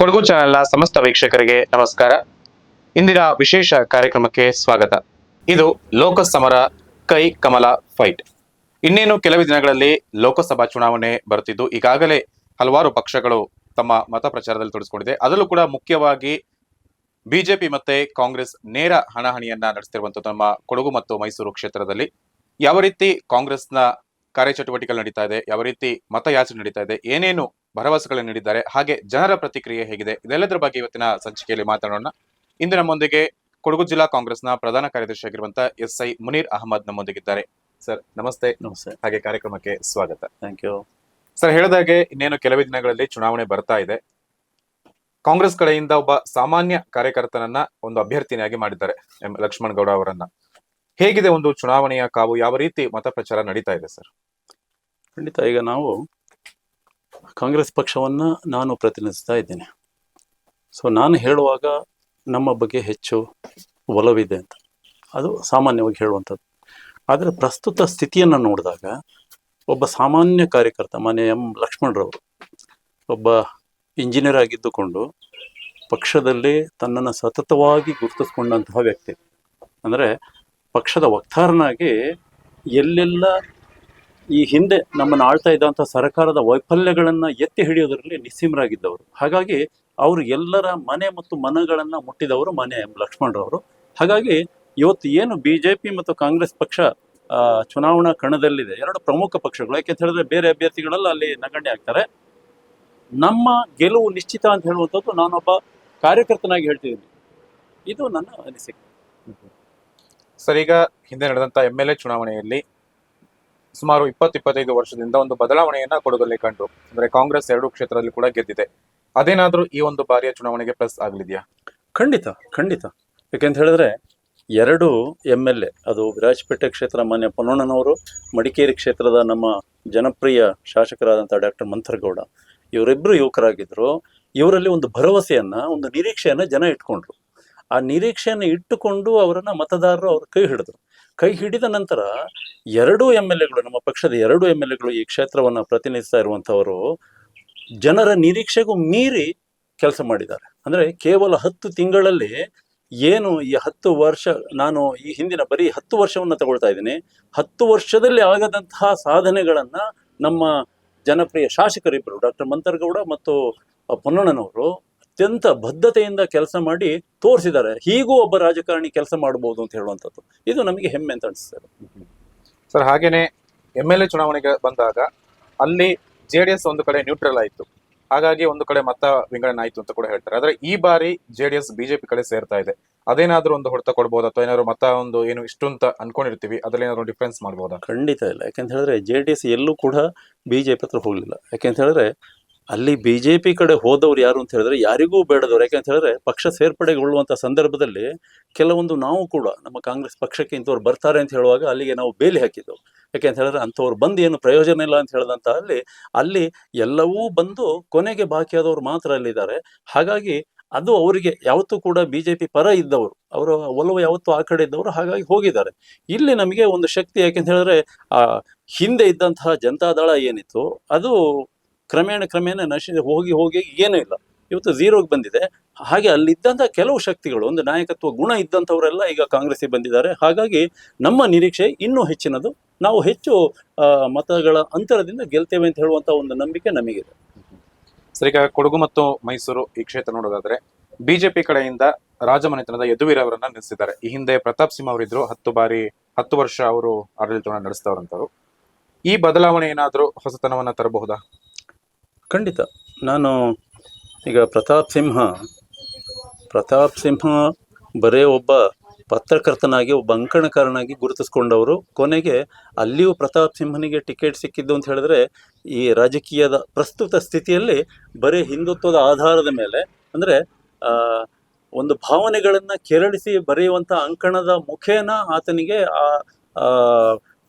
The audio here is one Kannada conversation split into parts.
ಕೊಡಗು ಚಾನೆಲ್ನ ಸಮಸ್ತ ವೀಕ್ಷಕರಿಗೆ ನಮಸ್ಕಾರ. ಇಂದಿನ ವಿಶೇಷ ಕಾರ್ಯಕ್ರಮಕ್ಕೆ ಸ್ವಾಗತ. ಇದು ಲೋಕಸಮರ ಕೈ ಕಮಲ ಫೈಟ್ ಇನ್ನೇನು ಕೆಲವೇ ದಿನಗಳಲ್ಲಿ ಲೋಕಸಭಾ ಚುನಾವಣೆ ಬರುತ್ತಿದ್ದು, ಈಗಾಗಲೇ ಹಲವಾರು ಪಕ್ಷಗಳು ತಮ್ಮ ಮತ ಪ್ರಚಾರದಲ್ಲಿ ತೊಡಗಿಸಿಕೊಂಡಿದೆ. ಅದರಲ್ಲೂ ಕೂಡ ಮುಖ್ಯವಾಗಿ ಬಿಜೆಪಿ ಮತ್ತೆ ಕಾಂಗ್ರೆಸ್ ನೇರ ಹಣಾಹಣಿಯನ್ನ ನಡೆಸ್ತಿರುವಂತದ್ದು ನಮ್ಮ ಕೊಡಗು ಮತ್ತು ಮೈಸೂರು ಕ್ಷೇತ್ರದಲ್ಲಿ. ಯಾವ ರೀತಿ ಕಾಂಗ್ರೆಸ್ನ ಕಾರ್ಯಚಟುವಟಿಕೆಗಳು ನಡೀತಾ ಇದೆ, ಯಾವ ರೀತಿ ಮತಯಾಚನೆ ನಡೀತಾ ಇದೆ, ಏನೇನು ಭರವಸೆಗಳನ್ನು ನೀಡಿದ್ದಾರೆ. ಹಾಗೆ ಜನರ ಪ್ರತಿಕ್ರಿಯೆ ಹೇಗಿದೆ. ಇದೆಲ್ಲದರ ಬಗ್ಗೆ ಇವತ್ತಿನ ಸಂಚಿಕೆಯಲ್ಲಿ ಮಾತನಾಡೋಣ. ಇಂದು ನಮ್ಮೊಂದಿಗೆ ಕೊಡಗು ಜಿಲ್ಲಾ ಕಾಂಗ್ರೆಸ್ನ ಪ್ರಧಾನ ಕಾರ್ಯದರ್ಶಿ ಆಗಿರುವಂತಹ ಎಸ್ ಐ ಮುನೀರ್ ಅಹಮದ್ ನಮ್ಮೊಂದಿಗಿದ್ದಾರೆ. ಸರ್ ನಮಸ್ತೆ. ನಮಸ್ತೆ. ಹಾಗೆ ಕಾರ್ಯಕ್ರಮಕ್ಕೆ ಸ್ವಾಗತ. Thank you. ಸರ್ ಹೇಳಿದಾಗೆ ಇನ್ನೇನು ಕೆಲವೇ ದಿನಗಳಲ್ಲಿ ಚುನಾವಣೆ ಬರ್ತಾ ಇದೆ. ಕಾಂಗ್ರೆಸ್ ಕಡೆಯಿಂದ ಒಬ್ಬ ಸಾಮಾನ್ಯ ಕಾರ್ಯಕರ್ತನನ್ನ ಒಂದು ಅಭ್ಯರ್ಥಿನಿಯಾಗಿ ಮಾಡಿದ್ದಾರೆ ಎಂ. ಲಕ್ಷ್ಮಣ್ ಗೌಡ ಅವರನ್ನ. ಹೇಗಿದೆ ಒಂದು ಚುನಾವಣೆಯ ಕಾವು? ಯಾವ ರೀತಿ ಮತ ಪ್ರಚಾರ ನಡೀತಾ ಇದೆ ಸರ್? ಖಂಡಿತ ಈಗ ನಾವು ಕಾಂಗ್ರೆಸ್ ಪಕ್ಷವನ್ನು ನಾನು ಪ್ರತಿನಿಧಿಸ್ತಾ ಇದ್ದೇನೆ. ಸೊ ನಾನು ಹೇಳುವಾಗ ನಮ್ಮ ಬಗ್ಗೆ ಹೆಚ್ಚು ಒಲವಿದೆ ಅಂತ. ಅದು ಸಾಮಾನ್ಯವಾಗಿ ಹೇಳುವಂಥದ್ದು. ಆದರೆ ಪ್ರಸ್ತುತ ಸ್ಥಿತಿಯನ್ನು ನೋಡಿದಾಗ ಒಬ್ಬ ಸಾಮಾನ್ಯ ಕಾರ್ಯಕರ್ತ ಮನೆ ಎಂ ಲಕ್ಷ್ಮಣರವರು, ಒಬ್ಬ ಇಂಜಿನಿಯರ್ ಆಗಿದ್ದುಕೊಂಡು ಪಕ್ಷದಲ್ಲಿ ತನ್ನನ್ನು ಸತತವಾಗಿ ಗುರುತಿಸ್ಕೊಂಡಂತಹ ವ್ಯಕ್ತಿ. ಅಂದರೆ ಪಕ್ಷದ ವಕ್ತಾರನಾಗಿ ಎಲ್ಲೆಲ್ಲ ಈ ಹಿಂದೆ ನಮ್ಮನ್ನು ಆಳ್ತಾ ಇದ್ದಂಥ ಸರ್ಕಾರದ ವೈಫಲ್ಯಗಳನ್ನು ಎತ್ತಿ ಹಿಡಿಯೋದರಲ್ಲಿ ನಿಸ್ಸೀಮರಾಗಿದ್ದವರು. ಹಾಗಾಗಿ ಅವರು ಎಲ್ಲರ ಮನೆ ಮತ್ತು ಮನಗಳನ್ನು ಮುಟ್ಟಿದವರು ಮನೆ ಲಕ್ಷ್ಮಣರವರು. ಹಾಗಾಗಿ ಇವತ್ತು ಏನು ಬಿ ಜೆ ಪಿ ಮತ್ತು ಕಾಂಗ್ರೆಸ್ ಪಕ್ಷ ಚುನಾವಣಾ ಕಣದಲ್ಲಿದೆ, ಎರಡು ಪ್ರಮುಖ ಪಕ್ಷಗಳು, ಯಾಕೆಂತ ಹೇಳಿದ್ರೆ ಬೇರೆ ಅಭ್ಯರ್ಥಿಗಳೆಲ್ಲ ಅಲ್ಲಿ ನಗಣ್ಯ ಆಗ್ತಾರೆ. ನಮ್ಮ ಗೆಲುವು ನಿಶ್ಚಿತ ಅಂತ ಹೇಳುವಂಥದ್ದು ನಾನೊಬ್ಬ ಕಾರ್ಯಕರ್ತನಾಗಿ ಹೇಳ್ತಿದ್ದೀನಿ. ಇದು ನನ್ನ ಅನಿಸಿಕೆ. ಸರ್, ಈಗ ಹಿಂದೆ ನಡೆದಂಥ ಎಂ ಎಲ್ ಎ ಚುನಾವಣೆಯಲ್ಲಿ ಸುಮಾರು ಇಪ್ಪತ್ತು ಇಪ್ಪತ್ತೈದು ವರ್ಷದಿಂದ ಒಂದು ಬದಲಾವಣೆಯನ್ನ ಕೊಡಗಲ್ಲಿ ಕಂಡು ಅಂದ್ರೆ ಕಾಂಗ್ರೆಸ್ ಎರಡು ಕ್ಷೇತ್ರದಲ್ಲಿ ಕೂಡ ಗೆದ್ದಿದೆ. ಅದೇನಾದ್ರೂ ಈ ಒಂದು ಬಾರಿಯ ಚುನಾವಣೆಗೆ ಪ್ಲಸ್ ಆಗಲಿದೆಯಾ? ಖಂಡಿತ ಖಂಡಿತ. ಯಾಕೆಂತ ಹೇಳಿದ್ರೆ, ಎರಡು ಎಂ ಎಲ್ ಎ, ಅದು ವಿರಾಜಪೇಟೆ ಕ್ಷೇತ್ರ ಮಾನ್ಯ ಪೊನ್ನಣ್ಣನವರು, ಮಡಿಕೇರಿ ಕ್ಷೇತ್ರದ ನಮ್ಮ ಜನಪ್ರಿಯ ಶಾಸಕರಾದಂಥ ಡಾಕ್ಟರ್ ಮಂಥರ್ಗೌಡ ಇವರಿಬ್ಬರು ಯುವಕರಾಗಿದ್ದರು ಇವರಲ್ಲಿ ಒಂದು ಭರವಸೆಯನ್ನು, ಒಂದು ನಿರೀಕ್ಷೆಯನ್ನ ಜನ ಇಟ್ಕೊಂಡ್ರು. ಆ ನಿರೀಕ್ಷೆಯನ್ನು ಇಟ್ಟುಕೊಂಡು ಅವರನ್ನ ಮತದಾರರು ಅವ್ರ ಕೈ ಹಿಡಿದ್ರು. ಕೈ ಹಿಡಿದ ನಂತರ ಎರಡೂ ಎಂ ಎಲ್ ಎಗಳು ನಮ್ಮ ಪಕ್ಷದ ಎರಡು ಎಂ ಎಲ್ ಎಗಳು ಈ ಕ್ಷೇತ್ರವನ್ನು ಪ್ರತಿನಿಧಿಸ್ತಾ ಇರುವಂಥವರು ಜನರ ನಿರೀಕ್ಷೆಗೂ ಮೀರಿ ಕೆಲಸ ಮಾಡಿದ್ದಾರೆ. ಅಂದ್ರೆ ಕೇವಲ ಹತ್ತು ತಿಂಗಳಲ್ಲಿ ಏನು ಈ ಹತ್ತು ವರ್ಷ, ನಾನು ಈ ಹಿಂದಿನ ಬರೀ ಹತ್ತು ವರ್ಷವನ್ನ ತಗೊಳ್ತಾ ಇದ್ದೀನಿ. ಹತ್ತು ವರ್ಷದಲ್ಲಿ ಆಗದಂತಹ ಸಾಧನೆಗಳನ್ನ ನಮ್ಮ ಜನಪ್ರಿಯ ಶಾಸಕರಿಬ್ಬರು, ಡಾಕ್ಟರ್ ಮಂತರ್ಗೌಡ ಮತ್ತು ಪೊನ್ನಣ್ಣನವರು ಅತ್ಯಂತ ಬದ್ಧತೆಯಿಂದ ಕೆಲಸ ಮಾಡಿ ತೋರಿಸಿದ್ದಾರೆ. ಹೀಗೂ ಒಬ್ಬ ರಾಜಕಾರಣಿ ಕೆಲಸ ಮಾಡಬಹುದು ಅಂತ ಹೇಳುವಂಥದ್ದು. ಇದು ನಮಗೆ ಹೆಮ್ಮೆ ಅಂತ ಅನಿಸ್ತದೆ ಸರ್ ಹಾಗೇನೆ ಎಂ ಎಲ್ ಎ ಚುನಾವಣೆಗೆ ಬಂದಾಗ ಅಲ್ಲಿ ಜೆಡಿಎಸ್ ಒಂದು ಕಡೆ ನ್ಯೂಟ್ರಲ್ ಆಯಿತು. ಹಾಗಾಗಿ ಒಂದು ಕಡೆ ಮತ ವಿಂಗಡಣೆ ಆಯಿತು ಅಂತ ಕೂಡ ಹೇಳ್ತಾರೆ. ಆದ್ರೆ ಈ ಬಾರಿ ಜೆಡಿಎಸ್ ಬಿಜೆಪಿ ಕಡೆ ಸೇರ್ತಾ ಇದೆ. ಅದೇನಾದ್ರೂ ಒಂದು ಹೊಡೆತ ಕೊಡ್ಬೋದು? ಅಥವಾ ಏನಾದ್ರು ಮತ ಒಂದು ಏನು ಇಷ್ಟು ಅಂತ ಅನ್ಕೊಂಡಿರ್ತೀವಿ ಅದ್ರಲ್ಲಿ ಏನಾದ್ರು ಡಿಫ್ರೆನ್ಸ್ ಮಾಡ್ಬೋದಾ? ಖಂಡಿತ ಇಲ್ಲ. ಯಾಕೆಂತ ಹೇಳಿದ್ರೆ ಜೆ ಡಿ ಎಸ್ ಎಲ್ಲೂ ಕೂಡ ಬಿಜೆಪಿ ಜೆ ಪಿ ಹತ್ರ ಹೋಗಲಿಲ್ಲ. ಯಾಕೆಂತ ಹೇಳಿದ್ರೆ ಅಲ್ಲಿ ಬಿ ಜೆ ಪಿ ಕಡೆ ಹೋದವ್ರು ಯಾರು ಅಂತ ಹೇಳಿದ್ರೆ ಯಾರಿಗೂ ಬೇಡದವ್ರು. ಯಾಕೆಂತ ಹೇಳಿದ್ರೆ ಪಕ್ಷ ಸೇರ್ಪಡೆಗೊಳ್ಳುವಂಥ ಸಂದರ್ಭದಲ್ಲಿ ಕೆಲವೊಂದು ನಾವು ಕೂಡ ನಮ್ಮ ಕಾಂಗ್ರೆಸ್ ಪಕ್ಷಕ್ಕೆ ಇಂಥವ್ರು ಬರ್ತಾರೆ ಅಂತ ಹೇಳುವಾಗ ಅಲ್ಲಿಗೆ ನಾವು ಬೇಲಿ ಹಾಕಿದ್ದೆವು. ಯಾಕೆಂತ ಹೇಳಿದ್ರೆ ಅಂಥವ್ರು ಬಂದು ಏನು ಪ್ರಯೋಜನ ಇಲ್ಲ ಅಂತ ಹೇಳಿದಂತ ಅಲ್ಲಿ ಅಲ್ಲಿ ಎಲ್ಲವೂ ಬಂದು ಕೊನೆಗೆ ಬಾಕಿಯಾದವರು ಮಾತ್ರ ಅಲ್ಲಿದ್ದಾರೆ. ಹಾಗಾಗಿ ಅದು ಅವರಿಗೆ ಯಾವತ್ತೂ ಕೂಡ ಬಿಜೆಪಿ ಪರ ಇದ್ದವರು, ಅವರು ಒಲವು ಯಾವತ್ತೂ ಆ ಕಡೆ ಇದ್ದವರು ಹಾಗಾಗಿ ಹೋಗಿದ್ದಾರೆ. ಇಲ್ಲಿ ನಮಗೆ ಒಂದು ಶಕ್ತಿ ಯಾಕೆಂತ ಹೇಳಿದ್ರೆ ಆ ಹಿಂದೆ ಇದ್ದಂತಹ ಜನತಾದಳ ಏನಿತ್ತು ಅದು ಕ್ರಮೇಣ ಕ್ರಮೇಣ ನಶಿ ಹೋಗಿ ಹೋಗಿ ಏನೂ ಇಲ್ಲ. ಇವತ್ತು ಝೀರೋಗೆ ಬಂದಿದೆ. ಹಾಗೆ ಅಲ್ಲಿದ್ದಂಥ ಕೆಲವು ಶಕ್ತಿಗಳು, ಒಂದು ನಾಯಕತ್ವ ಗುಣ ಇದ್ದಂಥವರೆಲ್ಲ ಈಗ ಕಾಂಗ್ರೆಸ್ಸಿಗೆ ಬಂದಿದ್ದಾರೆ. ಹಾಗಾಗಿ ನಮ್ಮ ನಿರೀಕ್ಷೆ ಇನ್ನೂ ಹೆಚ್ಚಿನದು. ನಾವು ಹೆಚ್ಚು ಮತಗಳ ಅಂತರದಿಂದ ಗೆಲ್ತೇವೆ ಅಂತ ಹೇಳುವಂಥ ಒಂದು ನಂಬಿಕೆ ನಮಗಿದೆ. ಸರ್ ಕೊಡಗು ಮತ್ತು ಮೈಸೂರು ಈ ಕ್ಷೇತ್ರ ನೋಡೋದಾದ್ರೆ ಬಿಜೆಪಿ ಕಡೆಯಿಂದ ರಾಜಮನೆತನದ ಯದುವೀರ್ ಅವರನ್ನ ನಿಲ್ಲಿಸಿದ್ದಾರೆ. ಈ ಹಿಂದೆ ಪ್ರತಾಪ್ ಸಿಂಹ ಅವರಿದ್ರು. ಹತ್ತು ಬಾರಿ, ಹತ್ತು ವರ್ಷ ಅವರು ಆಡಳಿತವನ್ನು ನಡೆಸ್ತವ್ರಂತವ್ರು ಈ ಬದಲಾವಣೆ ಏನಾದರೂ ಹೊಸತನವನ್ನ ತರಬಹುದಾ? ಖಂಡಿತ. ನಾನು ಈಗ ಪ್ರತಾಪ್ ಸಿಂಹ ಪ್ರತಾಪ್ ಸಿಂಹ ಬರೇ ಒಬ್ಬ ಪತ್ರಕರ್ತನಾಗಿ, ಒಬ್ಬ ಅಂಕಣಕಾರನಾಗಿ ಗುರುತಿಸ್ಕೊಂಡವರು. ಕೊನೆಗೆ ಅಲ್ಲಿಯೂ ಪ್ರತಾಪ್ ಸಿಂಹನಿಗೆ ಟಿಕೆಟ್ ಸಿಕ್ಕಿದ್ದು ಅಂತ ಹೇಳಿದ್ರೆ, ಈ ರಾಜಕೀಯದ ಪ್ರಸ್ತುತ ಸ್ಥಿತಿಯಲ್ಲಿ ಬರೀ ಹಿಂದುತ್ವದ ಆಧಾರದ ಮೇಲೆ, ಅಂದರೆ ಒಂದು ಭಾವನೆಗಳನ್ನು ಕೆರಳಿಸಿ ಬರೆಯುವಂಥ ಅಂಕಣದ ಮುಖೇನ ಆತನಿಗೆ ಆ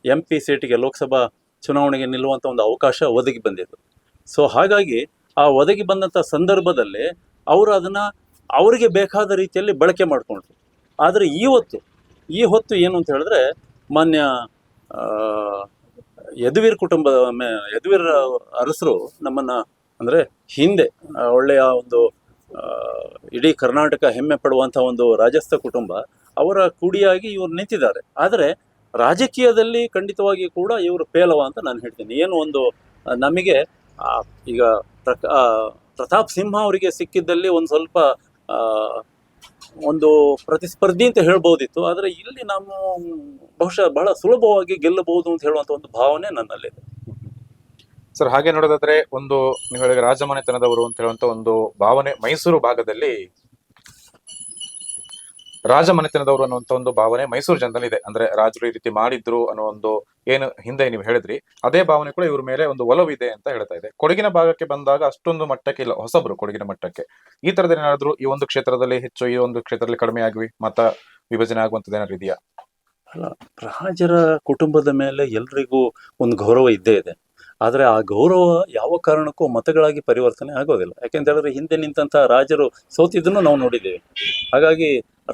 ಎಂ ಪಿ ಸೀಟಿಗೆ, ಲೋಕಸಭಾ ಚುನಾವಣೆಗೆ ನಿಲ್ಲುವಂಥ ಒಂದು ಅವಕಾಶ ಒದಗಿ ಬಂದಿದ್ದು. ಸೊ ಹಾಗಾಗಿ ಆ ಒದಗಿ ಬಂದಂಥ ಸಂದರ್ಭದಲ್ಲಿ ಅವರು ಅದನ್ನು ಅವರಿಗೆ ಬೇಕಾದ ರೀತಿಯಲ್ಲಿ ಬಳಕೆ ಮಾಡಿಕೊಂಡ್ರು. ಆದರೆ ಈ ಹೊತ್ತು ಈ ಹೊತ್ತು ಏನು ಅಂತ ಹೇಳಿದ್ರೆ ಮಾನ್ಯ ಯದುವೀರ್ ಕುಟುಂಬದ ಮೇ ಯದುವೀರ್ ಅರಸರು ನಮ್ಮನ್ನು ಅಂದರೆ ಹಿಂದೆ ಒಳ್ಳೆಯ ಒಂದು ಇಡೀ ಕರ್ನಾಟಕ ಹೆಮ್ಮೆ ಪಡುವಂಥ ಒಂದು ರಾಜಸ್ಥ ಕುಟುಂಬ, ಅವರ ಕೂಡಿಯಾಗಿ ಇವರು ನಿಂತಿದ್ದಾರೆ. ಆದರೆ ರಾಜಕೀಯದಲ್ಲಿ ಖಂಡಿತವಾಗಿ ಕೂಡ ಇವರು ಪೇಲವ ಅಂತ ನಾನು ಹೇಳ್ತೀನಿ. ಏನು ಒಂದು, ನಮಗೆ ಈಗ ಪ್ರತಾಪ್ ಸಿಂಹ ಅವರಿಗೆ ಸಿಕ್ಕಿದ್ದಲ್ಲಿ ಒಂದು ಸ್ವಲ್ಪ ಒಂದು ಪ್ರತಿಸ್ಪರ್ಧಿ ಅಂತ ಹೇಳ್ಬೋದಿತ್ತು. ಆದರೆ ಇಲ್ಲಿ ನಾವು ಬಹುಶಃ ಬಹಳ ಸುಲಭವಾಗಿ ಗೆಲ್ಲಬಹುದು ಅಂತ ಹೇಳುವಂಥ ಒಂದು ಭಾವನೆ ನನ್ನಲ್ಲಿದೆ. ಸರ್, ಹಾಗೆ ನೋಡೋದಾದ್ರೆ ಒಂದು ನೀವು ಹೇಳಿದ ರಾಜಮನೆತನದವರು ಅಂತ ಹೇಳುವಂತ ಒಂದು ಭಾವನೆ ಮೈಸೂರು ಭಾಗದಲ್ಲಿ ರಾಜಮನೆತನದವರು ಅನ್ನುವಂತ ಒಂದು ಭಾವನೆ ಮೈಸೂರು ಜನದಲ್ಲಿ ಇದೆ ಅಂದ್ರೆ ರಾಜರು ಈ ರೀತಿ ಮಾಡಿದ್ರು ಅನ್ನೋ ಒಂದು ಏನು ಹಿಂದೆ ನೀವು ಹೇಳಿದ್ರಿ, ಅದೇ ಭಾವನೆ ಕೂಡ ಇವ್ರ ಮೇಲೆ ಒಂದು ಒಲವಿದೆ ಅಂತ ಹೇಳ್ತಾ ಇದೆ. ಕೊಡಗಿನ ಭಾಗಕ್ಕೆ ಬಂದಾಗ ಅಷ್ಟೊಂದು ಮಟ್ಟಕ್ಕೆ ಇಲ್ಲ, ಹೊಸಬ್ರು ಕೊಡಗಿನ ಮಟ್ಟಕ್ಕೆ. ಈ ತರದ ಏನಾದ್ರು ಈ ಒಂದು ಕ್ಷೇತ್ರದಲ್ಲಿ ಹೆಚ್ಚು, ಈ ಒಂದು ಕ್ಷೇತ್ರದಲ್ಲಿ ಕಡಿಮೆ ಆಗಿ ಮತ ವಿಭಜನೆ ಆಗುವಂತದ್ದು ಏನಾದ್ರು ಇದೆಯಾ? ರಾಜರ ಕುಟುಂಬದ ಮೇಲೆ ಎಲ್ರಿಗೂ ಒಂದು ಗೌರವ ಇದ್ದೇ ಇದೆ. ಆದರೆ ಆ ಗೌರವ ಯಾವ ಕಾರಣಕ್ಕೂ ಮತಗಳಾಗಿ ಪರಿವರ್ತನೆ ಆಗೋದಿಲ್ಲ. ಯಾಕೆಂತ ಹೇಳಿದ್ರೆ ಹಿಂದೆ ನಿಂತಹ ರಾಜರು ಸೋತಿದ್ದನ್ನು ನಾವು ನೋಡಿದ್ದೇವೆ. ಹಾಗಾಗಿ